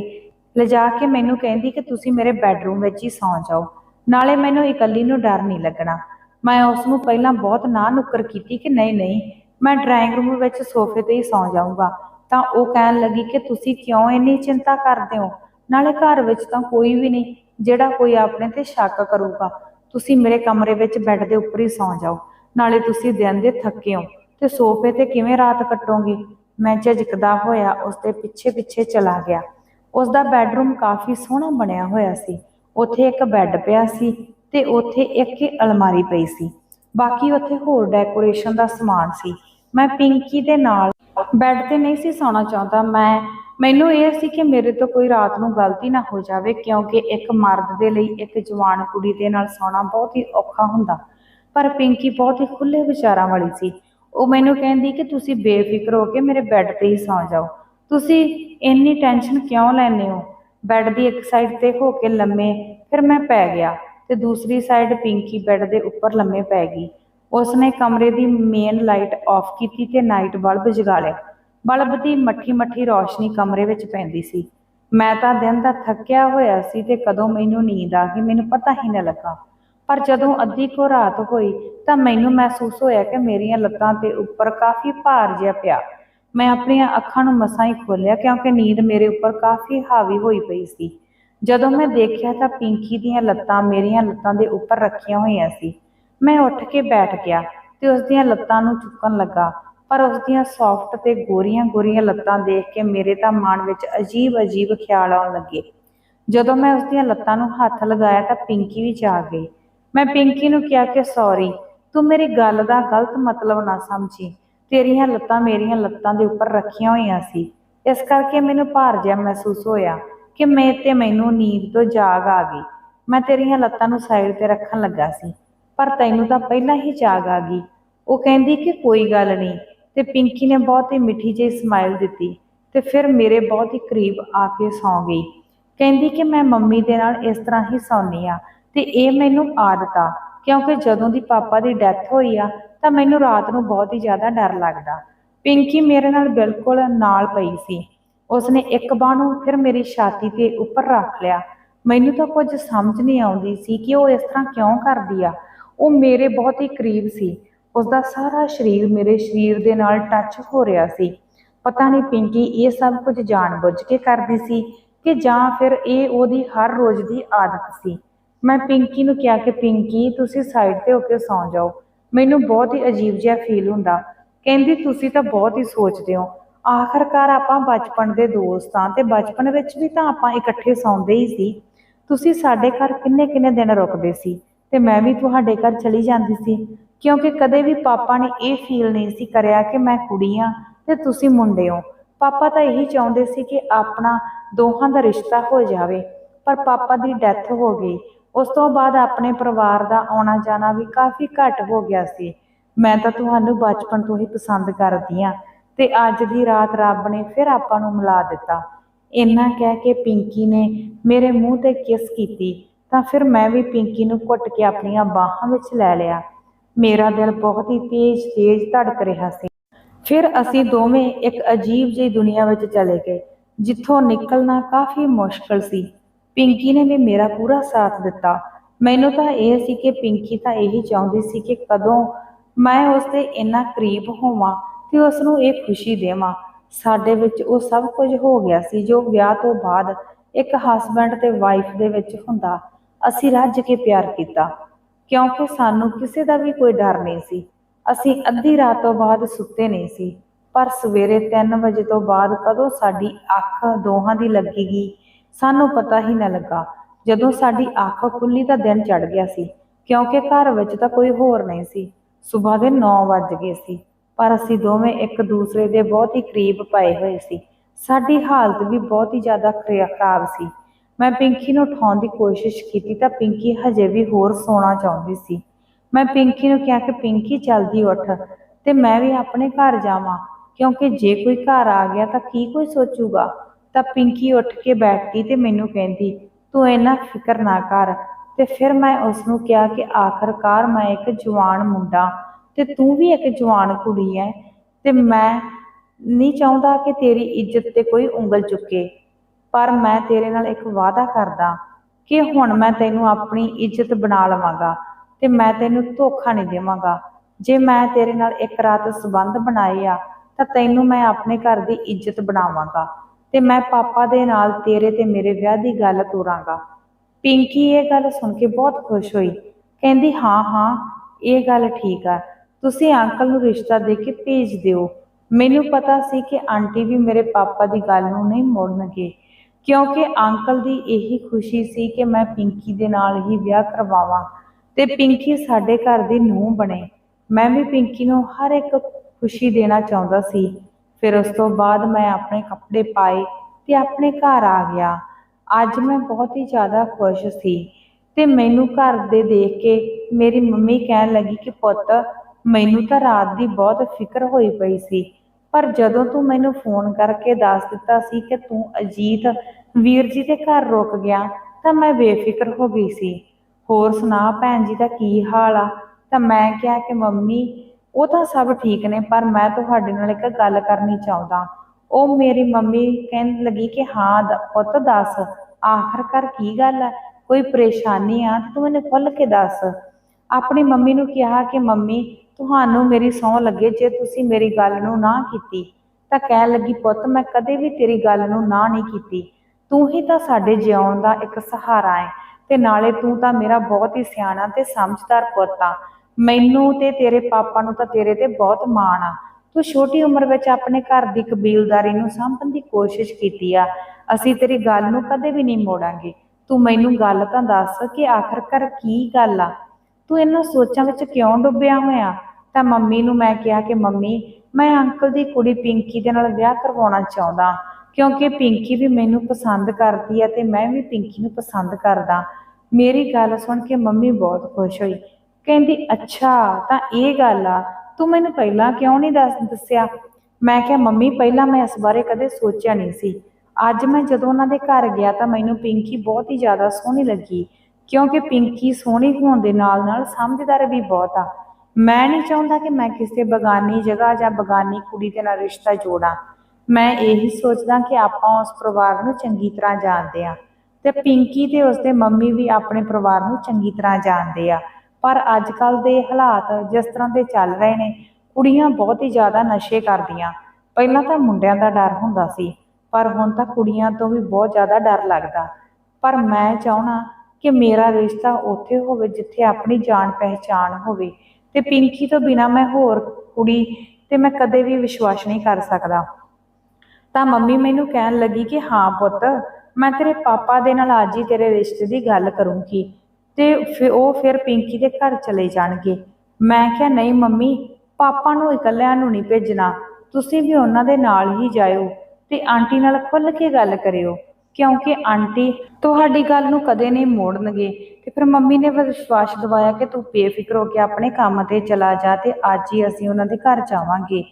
ਲਿਜਾ ਕੇ ਮੈਨੂੰ ਕਹਿੰਦੀ ਕਿ ਤੁਸੀਂ ਮੇਰੇ ਬੈੱਡਰੂਮ ਵਿੱਚ ਹੀ ਸੌਂ ਜਾਓ। ਨਾਲੇ ਮੈਨੂੰ ਇਕੱਲੀ ਨੂੰ ਡਰ ਨਹੀਂ ਲੱਗਣਾ। ਮੈਂ ਉਸ ਨੂੰ ਪਹਿਲਾਂ ਬਹੁਤ ਨਾ ਨੁੱਕਰ ਕੀਤੀ ਕਿ ਨਹੀਂ ਨਹੀਂ, ਮੈਂ ਡਰਾਇੰਗ ਰੂਮ ਵਿੱਚ ਸੋਫੇ ਤੇ ਹੀ ਸੌਂ ਜਾਊਂਗਾ। ਤਾਂ ਉਹ ਕਹਿਣ ਲੱਗੀ ਕਿ ਤੁਸੀਂ ਕਿਉਂ ਇੰਨੀ ਚਿੰਤਾ ਕਰਦੇ ਹੋ? ਨਾਲੇ ਘਰ ਵਿੱਚ ਤਾਂ ਕੋਈ ਵੀ ਨਹੀਂ, ਜਿਹੜਾ ਕੋਈ ਆਪਣੇ ਤੇ ਸ਼ੱਕ ਕਰੂਗਾ। ਤੁਸੀਂ ਮੇਰੇ ਕਮਰੇ ਵਿੱਚ ਬੈੱਡ ਦੇ ਉੱਪਰ ਹੀ ਸੌਂ ਜਾਓ। ਨਾਲੇ ਤੁਸੀਂ ਦਿਨ ਦੇ ਥੱਕੇ ਹੋ ਤੇ ਸੋਫੇ ਤੇ ਕਿਵੇਂ ਰਾਤ ਕੱਟੋਗੇ? ਮੈਂ ਝਿਜਕਦਾ ਹੋਇਆ ਉਸ ਦੇ ਪਿੱਛੇ ਪਿੱਛੇ ਚਲਾ ਗਿਆ। ਉਸ ਦਾ ਬੈੱਡਰੂਮ ਕਾਫੀ ਸੋਹਣਾ ਬਣਿਆ ਹੋਇਆ ਸੀ। ਉੱਥੇ ਇੱਕ ਬੈੱਡ ਪਿਆ ਸੀ। ਤੇ ਉੱਥੇ ਇੱਕ ਹੀ ਅਲਮਾਰੀ ਪਈ ਸੀ। ਬਾਕੀ ਉੱਥੇ ਹੋਰ ਡੈਕੋਰੇਸ਼ਨ ਦਾ ਸਮਾਨ ਸੀ। ਮੈਂ ਪਿੰਕੀ ਦੇ ਨਾਲ ਬੈੱਡ ਤੇ ਨਹੀਂ ਸੀ ਸੌਣਾ ਚਾਹੁੰਦਾ। ਮੈਂ, ਮੈਨੂੰ ਇਹ ਸੀ ਕਿ ਮੇਰੇ ਤੋਂ ਕੋਈ ਰਾਤ ਨੂੰ ਗਲਤੀ ਨਾ ਹੋ ਜਾਵੇ, ਕਿਉਂਕਿ ਇੱਕ ਮਰਦ ਦੇ ਲਈ ਇੱਕ ਜਵਾਨ ਕੁੜੀ ਦੇ ਨਾਲ ਸੌਣਾ ਬਹੁਤ ਹੀ ਔਖਾ ਹੁੰਦਾ। ਪਰ ਪਿੰਕੀ ਬਹੁਤ ਹੀ ਖੁੱਲੇ ਵਿਚਾਰਾਂ ਵਾਲੀ ਸੀ। ਉਹ ਮੈਨੂੰ ਕਹਿੰਦੀ ਕਿ ਤੁਸੀਂ ਬੇਫਿਕਰ ਹੋ ਕੇ ਮੇਰੇ ਬੈੱਡ ਤੇ ਹੀ ਸੌ ਜਾਓ। ਤੁਸੀਂ ਇੰਨੀ ਟੈਨਸ਼ਨ ਕਿਉਂ ਲੈਂਦੇ ਹੋ? ਬੈੱਡ ਦੀ ਇੱਕ ਸਾਈਡ ਤੇ ਹੋ ਕੇ ਲੰਮੇ, ਫਿਰ ਮੈਂ ਪੈ ਗਿਆ। ਤੇ ਦੂਸਰੀ ਸਾਈਡ ਪਿੰਕੀ ਬੈੱਡ ਦੇ ਉੱਪਰ ਲੰਮੇ ਪੈ ਗਈ। ਉਸਨੇ ਕਮਰੇ ਦੀ ਮੇਨ ਲਾਈਟ ਆਫ ਕੀਤੀ ਤੇ ਨਾਈਟ ਬਲਬ ਜਗਾ ਲਿਆ। ਬਲਬ ਦੀ ਮੱਠੀ ਮੱਠੀ ਰੌਸ਼ਨੀ ਕਮਰੇ ਵਿੱਚ ਪੈਂਦੀ ਸੀ। ਮੈਂ ਤਾਂ ਦਿਨ ਦਾ ਥੱਕਿਆ ਹੋਇਆ ਸੀ ਤੇ ਕਦੋਂ ਮੈਨੂੰ ਨੀਂਦ ਆ ਗਈ ਮੈਨੂੰ ਪਤਾ ਹੀ ਨਾ ਲੱਗਾ। ਪਰ ਜਦੋਂ ਅੱਧੀ ਕੁ ਰਾਤ ਹੋਈ ਤਾਂ ਮੈਨੂੰ ਮਹਿਸੂਸ ਹੋਇਆ ਕਿ ਮੇਰੀਆਂ ਲੱਤਾਂ ਤੇ ਉੱਪਰ ਕਾਫੀ ਭਾਰ ਜਿਹਾ ਪਿਆ। ਮੈਂ ਆਪਣੀਆਂ ਅੱਖਾਂ ਨੂੰ ਮਸਾਂ ਹੀ ਖੋਲ੍ਹਿਆ ਕਿਉਂਕਿ ਨੀਂਦ ਮੇਰੇ ਉੱਪਰ ਕਾਫੀ ਹਾਵੀ ਹੋਈ ਪਈ ਸੀ। ਜਦੋਂ ਮੈਂ ਦੇਖਿਆ ਤਾਂ ਪਿੰਕੀ ਦੀਆਂ ਲੱਤਾਂ ਮੇਰੀਆਂ ਲੱਤਾਂ ਦੇ ਉੱਪਰ ਰੱਖੀਆਂ ਹੋਈਆਂ ਸੀ। ਮੈਂ ਉੱਠ ਕੇ ਬੈਠ ਗਿਆ ਤੇ ਉਸ ਦੀਆਂ ਲੱਤਾਂ ਨੂੰ ਚੁੱਕਣ ਲੱਗਾ, ਪਰ ਉਸ ਦੀਆਂ ਸੌਫਟ ਤੇ ਗੋਰੀਆਂ ਗੋਰੀਆਂ ਲੱਤਾਂ ਦੇਖ ਕੇ ਮੇਰੇ ਤਾਂ ਮਨ ਵਿੱਚ ਅਜੀਬ ਅਜੀਬ ਖਿਆਲ ਆਉਣ ਲੱਗੇ। ਜਦੋਂ ਮੈਂ ਉਸ ਦੀਆਂ ਲੱਤਾਂ ਨੂੰ ਹੱਥ ਲਗਾਇਆ ਤਾਂ ਪਿੰਕੀ ਵੀ ਜਾਗ ਗਈ। ਮੈਂ ਪਿੰਕੀ ਨੂੰ ਕਿਹਾ ਕਿ ਸੌਰੀ ਤੂੰ ਮੇਰੀ ਗੱਲ ਦਾ ਗਲਤ ਮਤਲਬ ਨਾ ਸਮਝੀ। ਤੇਰੀਆਂ ਲੱਤਾਂ ਮੇਰੀਆਂ ਲੱਤਾਂ ਦੇ ਉੱਪਰ ਰੱਖੀਆਂ ਹੋਈਆਂ ਸੀ। ਇਸ ਕਰਕੇ ਮੈਨੂੰ ਭਾਰ ਜਿਹਾ ਮਹਿਸੂਸ ਹੋਇਆ। ਕਿ ਮੈਂ ਤੇ ਮੈਨੂੰ ਨੀਂਦ ਤੋਂ ਜਾਗ ਆ ਗਈ। ਮੈਂ ਤੇਰੀਆਂ ਲੱਤਾਂ ਨੂੰ ਸਾਈਡ ਤੇ ਰੱਖਣ ਲੱਗਾ ਸੀ, ਪਰ ਤੈਨੂੰ ਤਾਂ ਪਹਿਲਾਂ ਹੀ ਜਾਗ ਆ ਗਈ। ਉਹ ਕਹਿੰਦੀ ਕਿ ਕੋਈ ਗੱਲ ਨਹੀਂ, ਤੇ ਪਿੰਕੀ ਨੇ ਬਹੁਤ ਹੀ ਮਿੱਠੀ ਜਿਹੀ ਸਮਾਈਲ ਦਿੱਤੀ ਤੇ ਫਿਰ ਮੇਰੇ ਬਹੁਤ ਹੀ ਕਰੀਬ ਆ ਕੇ ਸੌਂ ਗਈ। ਕਹਿੰਦੀ ਕਿ ਮੈਂ ਮੰਮੀ ਦੇ ਨਾਲ ਇਸ ਤਰ੍ਹਾਂ ਹੀ ਸੌਂਦੀ ਆ ਤੇ ਇਹ ਮੈਨੂੰ ਆਦਤ ਆ, ਕਿਉਂਕਿ ਜਦੋਂ ਦੀ ਪਾਪਾ ਦੀ ਡੈਥ ਹੋਈ ਆ, ਤਾਂ ਮੈਨੂੰ ਰਾਤ ਨੂੰ ਬਹੁਤ ਹੀ ਜ਼ਿਆਦਾ ਡਰ ਲੱਗਦਾ। ਪਿੰਕੀ ਮੇਰੇ ਨਾਲ ਬਿਲਕੁਲ ਨਾਲ ਪਈ ਸੀ। ਉਸਨੇ ਇੱਕ ਬਾਹ ਨੂੰ ਫਿਰ ਮੇਰੀ ਛਾਤੀ ਤੇ ਉੱਪਰ ਰੱਖ ਲਿਆ। ਮੈਨੂੰ ਤਾਂ ਕੁਝ ਸਮਝ ਨਹੀਂ ਆਉਂਦੀ ਸੀ ਕਿ ਉਹ ਇਸ ਤਰ੍ਹਾਂ ਕਿਉਂ ਕਰਦੀ ਆ। ਉਹ ਮੇਰੇ ਬਹੁਤ ਹੀ ਕਰੀਬ ਸੀ। ਉਸ ਦਾ ਸਾਰਾ ਸਰੀਰ ਮੇਰੇ ਸਰੀਰ ਦੇ ਨਾਲ ਟੱਚ ਹੋ ਰਿਹਾ ਸੀ। ਪਤਾ ਨਹੀਂ ਪਿੰਕੀ, ਇਹ ਸਭ ਕੁਝ ਜਾਣਬੁੱਝ ਕੇ ਕਰਦੀ ਸੀ ਕਿ ਜਾਂ ਫਿਰ ਇਹ ਉਹਦੀ ਹਰ ਰੋਜ਼ ਦੀ ਆਦਤ ਸੀ। ਮੈਂ ਪਿੰਕੀ ਨੂੰ ਕਿਹਾ ਕਿ ਪਿੰਕੀ, ਤੁਸੀਂ ਸਾਈਡ ਤੇ ਹੋ ਕੇ ਸੌਂ ਜਾਓ। ਮੈਨੂੰ ਬਹੁਤ ਹੀ ਅਜੀਬ ਜਿਹਾ ਫੀਲ ਹੁੰਦਾ। ਕਹਿੰਦੀ, ਤੁਸੀਂ ਤਾਂ ਬਹੁਤ ਹੀ ਸੋਚਦੇ ਹੋ। ਆਖਰਕਾਰ ਆਪਾਂ ਬਚਪਨ ਦੇ ਦੋਸਤ ਹਾਂ ਤੇ ਬਚਪਨ ਵਿੱਚ ਵੀ ਤਾਂ ਆਪਾਂ ਇਕੱਠੇ ਸੌਂਦੇ ਹੀ ਸੀ। ਤੁਸੀਂ ਸਾਡੇ ਘਰ ਕਿੰਨੇ ਕਿੰਨੇ ਦਿਨ ਰੁਕਦੇ ਸੀ ਤੇ ਮੈਂ ਵੀ ਤੁਹਾਡੇ ਘਰ ਚਲੀ ਜਾਂਦੀ ਸੀ। ਕਿਉਂਕਿ ਕਦੇ ਵੀ ਪਾਪਾ ਨੇ ਇਹ ਫੀਲ ਨਹੀਂ ਸੀ ਕਰਿਆ ਕਿ ਮੈਂ ਕੁੜੀ ਹਾਂ ਤੇ ਤੁਸੀਂ ਮੁੰਡੇ ਹੋ। ਪਾਪਾ ਤਾਂ ਇਹੀ ਚਾਹੁੰਦੇ ਸੀ ਕਿ ਆਪਣਾ ਦੋਹਾਂ ਦਾ ਰਿਸ਼ਤਾ ਹੋ ਜਾਵੇ, ਪਰ ਪਾਪਾ ਦੀ ਡੈਥ ਹੋ ਗਈ। ਉਸ ਤੋਂ ਬਾਅਦ ਆਪਣੇ ਪਰਿਵਾਰ ਦਾ ਆਉਣਾ ਜਾਣਾ ਵੀ ਕਾਫੀ ਘੱਟ ਹੋ ਗਿਆ ਸੀ। ਮੈਂ ਤਾਂ ਤੁਹਾਨੂੰ ਬਚਪਨ ਤੋਂ ਹੀ ਪਸੰਦ ਕਰਦੀ ਆ ਤੇ ਅੱਜ ਦੀ ਰਾਤ ਰੱਬ ਨੇ ਫਿਰ ਆਪਾਂ ਨੂੰ ਮਿਲਾ ਦਿੱਤਾ। ਇੰਨਾ ਕਹਿ ਕੇ ਪਿੰਕੀ ਨੇ ਮੇਰੇ ਮੂੰਹ ਤੇ ਕਿਸ ਕੀਤੀ, ਤਾਂ ਫਿਰ ਮੈਂ ਵੀ ਪਿੰਕੀ ਨੂੰ ਘੁੱਟ ਕੇ ਆਪਣੀਆਂ ਬਾਹਾਂ ਵਿੱਚ ਲੈ ਲਿਆ। ਮੇਰਾ ਦਿਲ ਬਹੁਤ ਹੀ ਤੇਜ਼ ਤੇਜ਼ ਧੜਕ ਰਿਹਾ ਸੀ। ਫਿਰ ਅਸੀਂ ਦੋਵੇਂ ਇੱਕ ਅਜੀਬ ਜਿਹੀ ਦੁਨੀਆ ਵਿੱਚ ਚਲੇ ਗਏ, ਜਿੱਥੋਂ ਨਿਕਲਣਾ ਕਾਫੀ ਮੁਸ਼ਕਲ ਸੀ। ਪਿੰਕੀ ਨੇ ਵੀ ਮੇਰਾ ਪੂਰਾ ਸਾਥ ਦਿੱਤਾ। ਮੈਨੂੰ ਤਾਂ ਇਹ ਸੀ ਕਿ ਪਿੰਕੀ ਤਾਂ ਇਹੀ ਚਾਹੁੰਦੀ ਸੀ ਕਿ ਕਦੋਂ ਮੈਂ ਉਸ ਦੇ ਇੰਨਾ ਕਰੀਬ ਹੋਵਾਂ। ਤੇ ਉਸ ਨੂੰ ਇਹ ਖੁਸ਼ੀ ਦੇਵਾਂ। ਸਾਡੇ ਵਿੱਚ ਉਹ ਸਭ ਕੁਝ ਹੋ ਗਿਆ ਸੀ ਜੋ ਵਿਆਹ ਤੋਂ ਬਾਅਦ ਇੱਕ ਹਸਬੰਡ ਤੇ ਵਾਈਫ ਦੇ ਵਿੱਚ ਹੁੰਦਾ। ਅਸੀਂ ਰੱਜ ਕੇ ਪਿਆਰ ਕੀਤਾ, ਕਿਉਂਕਿ ਸਾਨੂੰ ਕਿਸੇ ਦਾ ਵੀ ਕੋਈ ਡਰ ਨਹੀਂ ਸੀ। ਅਸੀਂ ਅੱਧੀ ਰਾਤ ਤੋਂ ਬਾਅਦ ਸੁੱਤੇ ਨਹੀਂ ਸੀ, ਪਰ ਸਵੇਰੇ 3 ਵਜੇ ਤੋਂ ਬਾਅਦ ਕਦੋਂ ਸਾਡੀ ਅੱਖ ਦੋਹਾਂ ਦੀ ਲੱਗੇਗੀ ਸਾਨੂੰ ਪਤਾ ਹੀ ਨਾ ਲੱਗਾ। ਜਦੋਂ ਸਾਡੀ ਅੱਖ ਖੁੱਲੀ ਤਾਂ ਦਿਨ ਚੜ ਗਿਆ ਸੀ, ਕਿਉਂਕਿ ਘਰ ਵਿੱਚ ਤਾਂ ਕੋਈ ਹੋਰ ਨਹੀਂ ਸੀ। ਸਵੇਰ ਦੇ 9 ਵੱਜ ਗਏ ਸੀ। ਪਰ ਅਸੀਂ ਦੋਵੇਂ ਇੱਕ ਦੂਸਰੇ ਦੇ ਬਹੁਤ ਹੀ ਕਰੀਬ ਪਏ ਹੋਏ ਸੀ। ਸਾਡੀ ਹਾਲਤ ਵੀ ਬਹੁਤ ਹੀ ਜ਼ਿਆਦਾ ਖਰਿਆ- ਖਰਾਬ ਸੀ। ਮੈਂ ਪਿੰਕੀ ਨੂੰ ਉਠਾਉਣ ਦੀ ਕੋਸ਼ਿਸ਼ ਕੀਤੀ ਤਾਂ ਪਿੰਕੀ ਹਜੇ ਵੀ ਹੋਰ ਸੌਣਾ ਚਾਹੁੰਦੀ ਸੀ। ਮੈਂ ਪਿੰਕੀ ਨੂੰ ਕਿਹਾ ਕਿ ਪਿੰਕੀ ਜਲਦੀ ਉੱਠ ਤੇ ਮੈਂ ਵੀ ਆਪਣੇ ਘਰ ਜਾਵਾਂ, ਕਿਉਂਕਿ ਜੇ ਕੋਈ ਘਰ ਆ ਗਿਆ ਤਾਂ ਕੀ ਕੋਈ ਸੋਚੂਗਾ? ਤਾਂ ਪਿੰਕੀ ਉੱਠ ਕੇ ਬੈਠ ਗਈ ਤੇ ਮੈਨੂੰ ਕਹਿੰਦੀ, ਤੂੰ ਇੰਨਾ ਫਿਕਰ ਨਾ ਕਰ। ਤੇ ਫਿਰ ਮੈਂ ਉਸ ਨੂੰ ਕਿਹਾ ਕਿ ਆਖਰਕਾਰ ਮੈਂ ਇੱਕ ਜਵਾਨ ਮੁੰਡਾ ਤੇ ਤੂੰ ਵੀ ਇੱਕ ਜਵਾਨ ਕੁੜੀ ਹੈ ਤੇ ਮੈਂ ਨਹੀਂ ਚਾਹੁੰਦਾ ਕਿ ਤੇਰੀ ਇੱਜ਼ਤ ਤੇ ਕੋਈ ਉਂਗਲ ਚੁੱਕੇ, ਪਰ ਮੈਂ ਤੇਰੇ ਨਾਲ ਇੱਕ ਵਾਅਦਾ ਕਰਦਾ ਕਿ ਹੁਣ ਮੈਂ ਤੈਨੂੰ ਆਪਣੀ ਇੱਜ਼ਤ ਬਣਾ ਲਵਾਂਗਾ ਤੇ ਮੈਂ ਤੈਨੂੰ ਧੋਖਾ ਨਹੀਂ ਦੇਵਾਂਗਾ। ਜੇ ਮੈਂ ਤੇਰੇ ਨਾਲ ਇੱਕ ਰਾਤ ਸਬੰਧ ਬਣਾਏ ਆ, ਤਾਂ ਤੈਨੂੰ ਮੈਂ ਆਪਣੇ ਘਰ ਦੀ ਇੱਜ਼ਤ ਬਣਾਵਾਂਗਾ ਤੇ ਮੈਂ ਪਾਪਾ ਦੇ ਨਾਲ ਤੇਰੇ ਤੇ ਮੇਰੇ ਵਿਆਹ ਦੀ ਗੱਲ ਤੋਰਾਂਗਾ। ਪਿੰਕੀ ਇਹ ਗੱਲ ਸੁਣ ਕੇ ਬਹੁਤ ਖੁਸ਼ ਹੋਈ, ਕਹਿੰਦੀ, ਹਾਂ ਹਾਂ, ਇਹ ਗੱਲ ਠੀਕ ਆ ਤੁਸੀਂ ਅੰਕਲ ਨੂੰ ਰਿਸ਼ਤਾ ਦੇ ਕੇ ਭੇਜ ਦਿਓ। ਮੈਨੂੰ ਪਤਾ ਸੀ ਕਿ ਆਂਟੀ ਵੀ ਮੇਰੇ ਪਾਪਾ ਦੀ ਗੱਲ ਨੂੰ ਨਹੀਂ ਮੋੜਨਗੇ, ਕਿਉਂਕਿ ਅੰਕਲ ਦੀ ਇਹੀ ਖੁਸ਼ੀ ਸੀ ਕਿ ਮੈਂ ਪਿੰਕੀ ਦੇ ਨਾਲ ਹੀ ਵਿਆਹ ਕਰਵਾਵਾਂ ਤੇ ਪਿੰਕੀ ਸਾਡੇ ਘਰ ਦੀ ਨੂੰਹ ਬਣੇ। ਮੈਂ ਵੀ ਪਿੰਕੀ ਨੂੰ ਹਰ ਇੱਕ ਖੁਸ਼ੀ ਦੇਣਾ ਚਾਹੁੰਦਾ ਸੀ। ਫਿਰ ਉਸ ਤੋਂ ਬਾਅਦ ਮੈਂ ਆਪਣੇ ਕੱਪੜੇ ਪਾਏ ਤੇ ਆਪਣੇ ਘਰ ਆ ਗਿਆ। ਅੱਜ ਮੈਂ ਬਹੁਤ ਹੀ ਜ਼ਿਆਦਾ ਖੁਸ਼ ਸੀ ਤੇ ਮੈਨੂੰ ਘਰ ਦੇ ਦੇਖ ਕੇ ਮੇਰੀ ਮੰਮੀ ਕਹਿਣ ਲੱਗੀ ਕਿ ਪੁੱਤ ਮੈਨੂੰ ਤਾਂ ਰਾਤ ਦੀ ਬਹੁਤ ਫਿਕਰ ਹੋਈ ਪਈ ਸੀ। ਪਰ ਜਦੋਂ ਤੂੰ ਮੈਨੂੰ ਫੋਨ ਕਰਕੇ ਦੱਸ ਦਿੱਤਾ ਸੀ ਕਿ ਤੂੰ ਅਜੀਤ ਵੀਰ ਜੀ ਦੇ ਘਰ ਰੁਕ ਗਿਆ, ਤਾਂ ਮੈਂ ਬੇਫਿਕਰ ਹੋ ਗਈ ਸੀ। ਹੋਰ ਸੁਣਾ ਭੈਣ ਜੀ ਦਾ ਕੀ ਹਾਲ ਆ? ਤਾਂ ਮੈਂ ਕਿਹਾ ਕਿ ਮੰਮੀ, ਉਹ ਤਾਂ ਸਭ ਠੀਕ ਨੇ, ਪਰ ਮੈਂ ਤੁਹਾਡੇ ਨਾਲ ਇੱਕ ਗੱਲ ਕਰਨੀ ਚਾਹੁੰਦਾ। ਉਹ ਮੇਰੀ ਮੰਮੀ ਕਹਿਣ ਲੱਗੀ ਕਿ ਹਾਂ, ਦ- ਪੁੱਤ ਦੱਸ, ਆਖਰਕਾਰ ਕੀ ਗੱਲ ਹੈ ਕੋਈ ਪਰੇਸ਼ਾਨੀ ਆ ਤਾਂ ਤੂੰ ਮੈਨੂੰ ਖੁੱਲ ਕੇ ਦੱਸ। ਆਪਣੀ ਮੰਮੀ ਨੂੰ ਕਿਹਾ ਕਿ ਮੰਮੀ ਤੁਹਾਨੂੰ ਮੇਰੀ ਸਹੁੰ ਲੱਗੇ ਜੇ ਤੁਸੀਂ ਮੇਰੀ ਗੱਲ ਨੂੰ ਨਾ ਕੀਤੀ, ਤਾਂ ਕਹਿਣ ਲੱਗੀ, ਪੁੱਤ, ਮੈਂ ਕਦੇ ਵੀ ਤੇਰੀ ਗੱਲ ਨੂੰ ਨਾ ਨਹੀਂ ਕੀਤੀ। ਤੂੰ ਹੀ ਤਾਂ ਸਾਡੇ ਜਿਉਣ ਦਾ ਇੱਕ ਸਹਾਰਾ ਹੈ, ਤੇ ਨਾਲੇ ਤੂੰ ਤਾਂ ਮੇਰਾ ਬਹੁਤ ਹੀ ਸਿਆਣਾ ਤੇ ਸਮਝਦਾਰ ਪੁੱਤ ਆ। ਮੈਨੂੰ ਤੇ ਤੇਰੇ ਪਾਪਾ ਨੂੰ ਤਾਂ ਤੇਰੇ ਤੇ ਬਹੁਤ ਮਾਣ ਆ। ਤੂੰ ਛੋਟੀ ਉਮਰ ਵਿੱਚ ਆਪਣੇ ਘਰ ਦੀ ਕਬੀਲਦਾਰੀ ਨੂੰ ਸਾਂਭਣ ਦੀ ਕੋਸ਼ਿਸ਼ ਕੀਤੀ ਆ। ਅਸੀਂ ਤੇਰੀ ਗੱਲ ਨੂੰ ਕਦੇ ਵੀ ਨਹੀਂ ਮੋੜਾਂਗੇ। ਤੂੰ ਮੈਨੂੰ ਗੱਲ ਤਾਂ ਦੱਸ ਕਿ ਆਖਰਕਾਰ ਕੀ ਗੱਲ ਆ? ਤੂੰ ਇਹਨਾਂ ਸੋਚਾਂ ਵਿੱਚ ਕਿਉਂ ਡੁੱਬਿਆ ਹੋਇਆ? ਤਾਂ ਮੰਮੀ ਨੂੰ ਮੈਂ ਕਿਹਾ ਕਿ ਮੰਮੀ, ਮੈਂ ਅੰਕਲ ਦੀ ਕੁੜੀ ਪਿੰਕੀ ਦੇ ਨਾਲ ਵਿਆਹ ਕਰਵਾਉਣਾ ਚਾਹੁੰਦਾ, ਕਿਉਂਕਿ ਪਿੰਕੀ ਵੀ ਮੈਨੂੰ ਪਸੰਦ ਕਰਦੀ ਹੈ ਤੇ ਮੈਂ ਵੀ ਪਿੰਕੀ ਨੂੰ ਪਸੰਦ ਕਰਦਾ। ਮੇਰੀ ਗੱਲ ਸੁਣ ਕੇ ਮੰਮੀ ਬਹੁਤ ਖੁਸ਼ ਹੋਈ। ਕਹਿੰਦੀ, ਅੱਛਾ, ਤਾਂ ਇਹ ਗੱਲ ਆ, ਤੂੰ ਮੈਨੂੰ ਪਹਿਲਾਂ ਕਿਉਂ ਨਹੀਂ ਦੱਸ, ਦੱਸਿਆ? ਮੈਂ ਕਿਹਾ, ਮੰਮੀ, ਪਹਿਲਾਂ ਮੈਂ ਇਸ ਬਾਰੇ ਕਦੇ ਸੋਚਿਆ ਨਹੀਂ ਸੀ। ਅੱਜ ਮੈਂ ਜਦੋਂ ਉਹਨਾਂ ਦੇ ਘਰ ਗਿਆ ਤਾਂ ਮੈਨੂੰ ਪਿੰਕੀ ਬਹੁਤ ਹੀ ਜ਼ਿਆਦਾ ਸੋਹਣੀ ਲੱਗੀ। ਕਿਉਂਕਿ ਪਿੰਕੀ ਸੋਹਣੀ ਹੋਣ ਦੇ ਨਾਲ ਨਾਲ ਸਮਝਦਾਰ ਵੀ ਬਹੁਤ ਆ। ਮੈਂ ਨਹੀਂ ਚਾਹੁੰਦਾ ਕਿ ਮੈਂ ਕਿਸੇ ਬਗਾਨੀ ਜਗ੍ਹਾ ਜਾਂ ਬਗਾਨੀ ਕੁੜੀ ਦੇ ਨਾਲ ਰਿਸ਼ਤਾ ਜੋੜਾਂ। ਮੈਂ ਇਹੀ ਸੋਚਦਾ ਕਿ ਆਪਾਂ ਉਸ ਪਰਿਵਾਰ ਨੂੰ ਚੰਗੀ ਤਰ੍ਹਾਂ ਜਾਣਦੇ ਆ ਤੇ ਪਿੰਕੀ ਤੇ ਉਸਦੇ ਮੰਮੀ ਵੀ ਆਪਣੇ ਪਰਿਵਾਰ ਨੂੰ ਚੰਗੀ ਤਰ੍ਹਾਂ ਜਾਣਦੇ ਆ। ਪਰ ਅੱਜ ਕੱਲ ਦੇ ਹਾਲਾਤ ਜਿਸ ਤਰ੍ਹਾਂ ਦੇ ਚੱਲ ਰਹੇ ਨੇ, ਕੁੜੀਆਂ ਬਹੁਤ ਹੀ ਜ਼ਿਆਦਾ ਨਸ਼ੇ ਕਰਦੀਆਂ। ਪਹਿਲਾਂ ਤਾਂ ਮੁੰਡਿਆਂ ਦਾ ਡਰ ਹੁੰਦਾ ਸੀ, ਪਰ ਹੁਣ ਤਾਂ ਕੁੜੀਆਂ ਤੋਂ ਵੀ ਬਹੁਤ ਜ਼ਿਆਦਾ ਡਰ ਲੱਗਦਾ। ਪਰ ਮੈਂ ਚਾਹਣਾ ਕਿ ਮੇਰਾ ਰਿਸ਼ਤਾ ਉੱਥੇ ਹੋਵੇ ਜਿੱਥੇ ਆਪਣੀ ਜਾਣ ਪਹਿਚਾਣ ਹੋਵੇ। ਤੇ ਪਿੰਕੀ ਤੋਂ ਬਿਨਾ ਮੈਂ ਹੋਰ ਕੁੜੀ ਤੇ ਮੈਂ ਕਦੇ ਵੀ ਵਿਸ਼ਵਾਸ ਨਹੀਂ ਕਰ ਸਕਦਾ। ਤਾਂ ਮੰਮੀ ਮੈਨੂੰ ਕਹਿਣ ਲੱਗੀ ਕਿ ਹਾਂ ਪੁੱਤ, ਮੈਂ ਤੇਰੇ ਪਾਪਾ ਦੇ ਨਾਲ ਅੱਜ ਹੀ ਤੇਰੇ ਰਿਸ਼ਤੇ ਦੀ ਗੱਲ ਕਰੂੰਗੀ ਤੇ ਫਿਰ ਉਹ ਫਿਰ ਪਿੰਕੀ ਦੇ ਘਰ ਚਲੇ ਜਾਣਗੇ। ਮੈਂ ਕਿਹਾ, ਨਹੀਂ ਮੰਮੀ, ਪਾਪਾ ਨੂੰ ਇਕੱਲਿਆਂ ਨੂੰ ਨਹੀਂ ਭੇਜਣਾ। ਤੁਸੀਂ ਵੀ ਉਹਨਾਂ ਦੇ ਨਾਲ ਹੀ ਜਾਇਓ ਤੇ ਆਂਟੀ ਨਾਲ ਖੁੱਲ ਕੇ ਗੱਲ ਕਰਿਓ। ਕਿਉਂਕਿ ਆਂਟੀ ਤੁਹਾਡੀ ਗੱਲ ਨੂੰ ਕਦੇ ਨਹੀਂ ਮੋੜਨਗੇ ਤੇ ਫਿਰ ਮੰਮੀ ਨੇ ਵਿਸ਼ਵਾਸ ਦਿਵਾਇਆ ਕਿ ਤੂੰ ਬੇਫਿਕਰ ਹੋ ਕੇ ਆਪਣੇ ਕੰਮ ਤੇ ਚਲਾ ਜਾ ਤੇ ਅੱਜ ਹੀ ਅਸੀਂ ਉਹਨਾਂ ਦੇ ਘਰ ਜਾਵਾਂਗੇ,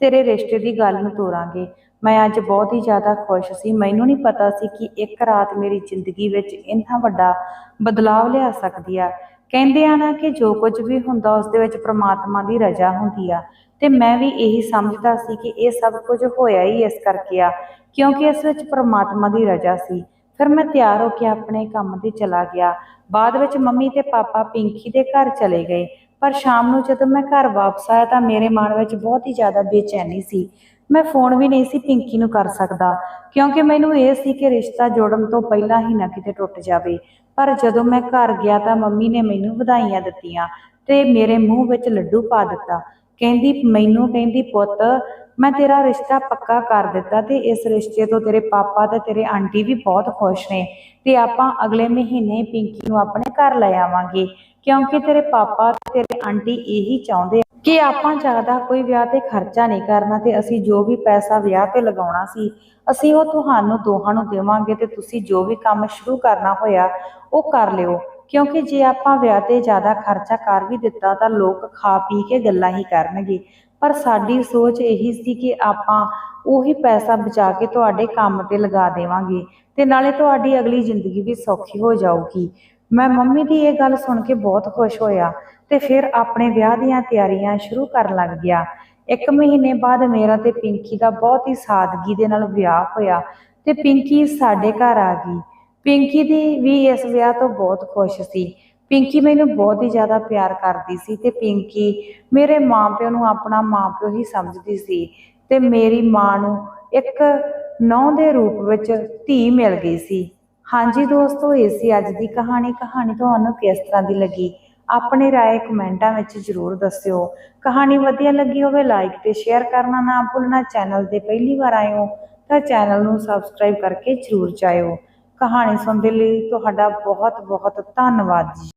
ਤੇਰੇ ਰਿਸ਼ਤੇ ਦੀ ਗੱਲ ਨੂੰ ਤੋਰਾਂਗੇ। ਮੈਂ ਅੱਜ ਬਹੁਤ ਹੀ ਜ਼ਿਆਦਾ ਖੁਸ਼ ਸੀ। ਮੈਨੂੰ ਨਹੀਂ ਪਤਾ ਸੀ ਕਿ ਇੱਕ ਰਾਤ ਮੇਰੀ ਜ਼ਿੰਦਗੀ ਵਿੱਚ ਇੰਨਾ ਵੱਡਾ ਬਦਲਾਵ ਲਿਆ ਸਕਦੀ ਆ। ਕਹਿੰਦੇ ਆ ਨਾ ਕਿ ਜੋ ਕੁਝ ਵੀ ਹੁੰਦਾ ਉਸ ਦੇ ਵਿੱਚ ਪ੍ਰਮਾਤਮਾ ਦੀ ਰਜ਼ਾ ਹੁੰਦੀ ਆ। ਤੇ ਮੈਂ ਵੀ ਇਹੀ ਸਮਝਦਾ ਸੀ ਕਿ ਇਹ ਸਭ ਕੁਝ ਹੋਇਆ ਹੀ ਇਸ ਕਰਕੇ ਆ, ਕਿਉਂਕਿ ਇਸ ਵਿੱਚ ਪ੍ਰਮਾਤਮਾ ਦੀ ਰਜ਼ਾ ਸੀ। ਫਿਰ ਮੈਂ ਤਿਆਰ ਹੋ ਕੇ ਆਪਣੇ ਕੰਮ ਤੇ ਚਲਾ ਗਿਆ। ਬਾਅਦ ਵਿੱਚ ਮੰਮੀ ਤੇ ਪਾਪਾ ਪਿੰਕੀ ਦੇ ਘਰ ਚਲੇ ਗਏ। ਪਰ ਸ਼ਾਮ ਨੂੰ ਜਦੋਂ ਮੈਂ ਘਰ ਵਾਪਸ ਆਇਆ ਤਾਂ ਮੇਰੇ ਮਨ ਵਿੱਚ ਬਹੁਤ ਹੀ ਜ਼ਿਆਦਾ ਬੇਚੈਨੀ ਸੀ। ਮੈਂ ਫੋਨ ਵੀ ਨਹੀਂ ਸੀ ਪਿੰਕੀ ਨੂੰ ਕਰ ਸਕਦਾ, ਕਿਉਂਕਿ ਮੈਨੂੰ ਇਹ ਸੀ ਕਿ ਰਿਸ਼ਤਾ ਜੋੜਨ ਤੋਂ ਪਹਿਲਾਂ ਹੀ ਨਾ ਕਿਤੇ ਟੁੱਟ ਜਾਵੇ। ਪਰ ਜਦੋਂ ਮੈਂ ਘਰ ਗਿਆ ਤਾਂ ਮੰਮੀ ਨੇ ਮੈਨੂੰ ਵਧਾਈਆਂ ਦਿੱਤੀਆਂ ਤੇ ਮੇਰੇ ਮੂੰਹ ਵਿੱਚ ਲੱਡੂ ਪਾ ਦਿੱਤਾ। ਕਹਿੰਦੀ, ਮੈਨੂੰ ਕਹਿੰਦੀ ਪੁੱਤ, ਮੈਂ ਤੇਰਾ ਰਿਸ਼ਤਾ ਪੱਕਾ ਕਰ ਦਿੱਤਾ ਤੇ ਇਸ ਰਿਸ਼ਤੇ ਤੋਂ ਤੇਰੇ ਪਾਪਾ ਤੇ ਤੇਰੇ ਆਂਟੀ ਵੀ ਬਹੁਤ ਖੁਸ਼ ਨੇ ਤੇ ਆਪਾਂ ਅਗਲੇ ਮਹੀਨੇ ਪਿੰਕੀ ਨੂੰ ਆਪਣੇ ਘਰ ਲੈ ਆਵਾਂਗੇ ਕਿਉਂਕਿ ਤੇਰੇ ਪਾਪਾ ਤੇ ਤੇਰੇ ਆਂਟੀ ਇਹੀ ਚਾਹੁੰਦੇ ਕਿ ਆਪਾਂ ਜ਼ਿਆਦਾ ਕੋਈ ਵਿਆਹ ਤੇ ਖਰਚਾ ਨਹੀਂ ਕਰਨਾ ਤੇ ਅਸੀਂ ਜੋ ਵੀ ਪੈਸਾ ਵਿਆਹ ਤੇ ਲਗਾਉਣਾ ਸੀ, ਅਸੀਂ ਉਹ ਤੁਹਾਨੂੰ ਦੋਹਾਂ ਨੂੰ ਦੇਵਾਂਗੇ ਤੇ ਤੁਸੀਂ ਜੋ ਵੀ ਕੰਮ ਸ਼ੁਰੂ ਕਰਨਾ ਹੋਇਆ, ਉਹ ਕਰ ਲਿਓ। ਕਿਉਂਕਿ ਜੇ ਆਪਾਂ ਵਿਆਹ ਤੇ ਜ਼ਿਆਦਾ ਖਰਚਾ ਕਰ ਵੀ ਦਿੱਤਾ ਤਾਂ ਲੋਕ ਖਾ ਪੀ ਕੇ ਗੱਲਾਂ ਹੀ ਕਰਨਗੇ। ਪਰ ਸਾਡੀ ਸੋਚ ਇਹੀ ਸੀ ਕਿ ਆਪਾਂ ਉਹੀ ਪੈਸਾ ਬਚਾ ਕੇ ਤੁਹਾਡੇ ਕੰਮ ਤੇ ਲਗਾ ਦੇਵਾਂਗੇ ਤੇ ਨਾਲੇ ਤੁਹਾਡੀ ਅਗਲੀ ਜ਼ਿੰਦਗੀ ਵੀ ਸੌਖੀ ਹੋ ਜਾਊਗੀ। ਮੈਂ ਮੰਮੀ ਦੀ ਇਹ ਗੱਲ ਸੁਣ ਕੇ ਬਹੁਤ ਖੁਸ਼ ਹੋਇਆ। ਤੇ ਫਿਰ ਆਪਣੇ ਵਿਆਹ ਦੀਆਂ ਤਿਆਰੀਆਂ ਸ਼ੁਰੂ ਕਰਨ ਲੱਗ ਗਿਆ। ਇੱਕ ਮਹੀਨੇ ਬਾਅਦ ਮੇਰਾ ਤੇ ਪਿੰਕੀ ਦਾ ਬਹੁਤ ਹੀ ਸਾਦਗੀ ਦੇ ਨਾਲ ਵਿਆਹ ਹੋਇਆ ਤੇ ਪਿੰਕੀ ਸਾਡੇ ਘਰ ਆ ਗਈ। ਪਿੰਕੀ ਦੀ ਵੀ ਇਸ ਵਿਆਹ ਤੋਂ ਬਹੁਤ ਖੁਸ਼ ਸੀ। ਪਿੰਕੀ ਮੈਨੂੰ ਬਹੁਤ ਹੀ ਜ਼ਿਆਦਾ ਪਿਆਰ ਕਰਦੀ ਸੀ ਤੇ ਪਿੰਕੀ ਮੇਰੇ ਮਾਪਿਓ ਨੂੰ ਆਪਣਾ ਮਾਪਿਓ ਹੀ ਸਮਝਦੀ ਸੀ ਤੇ ਮੇਰੀ ਮਾਂ ਨੂੰ ਇੱਕ ਨੌਂ ਦੇ ਰੂਪ ਵਿੱਚ ਧੀ ਮਿਲ ਗਈ ਸੀ। ਹਾਂਜੀ ਦੋਸਤੋ, ਇਹ ਸੀ ਅੱਜ ਦੀ ਕਹਾਣੀ। ਕਹਾਣੀ ਤੁਹਾਨੂੰ ਕਿਸ ਤਰ੍ਹਾਂ ਦੀ ਲੱਗੀ? ਆਪਣੀ رائے ਕਮੈਂਟਾਂ ਵਿੱਚ ਜ਼ਰੂਰ ਦੱਸਿਓ ਕਹਾਣੀ ਵਧੀਆ ਲੱਗੀ ਹੋਵੇ ਲਾਈਕ ਤੇ ਸ਼ੇਅਰ ਕਰਨਾ ਨਾ ਭੁੱਲਣਾ ਚੈਨਲ ਤੇ ਪਹਿਲੀ ਵਾਰ ਆਏ ਹੋ ਤਾਂ ਚੈਨਲ ਨੂੰ ਸਬਸਕ੍ਰਾਈਬ ਕਰਕੇ ਜ਼ਰੂਰ ਜਾਇਓ ਕਹਾਣੀ ਸੁਣਨ ਦੇ ਲਈ ਤੁਹਾਡਾ ਬਹੁਤ ਬਹੁਤ ਧੰਨਵਾਦ ਜੀ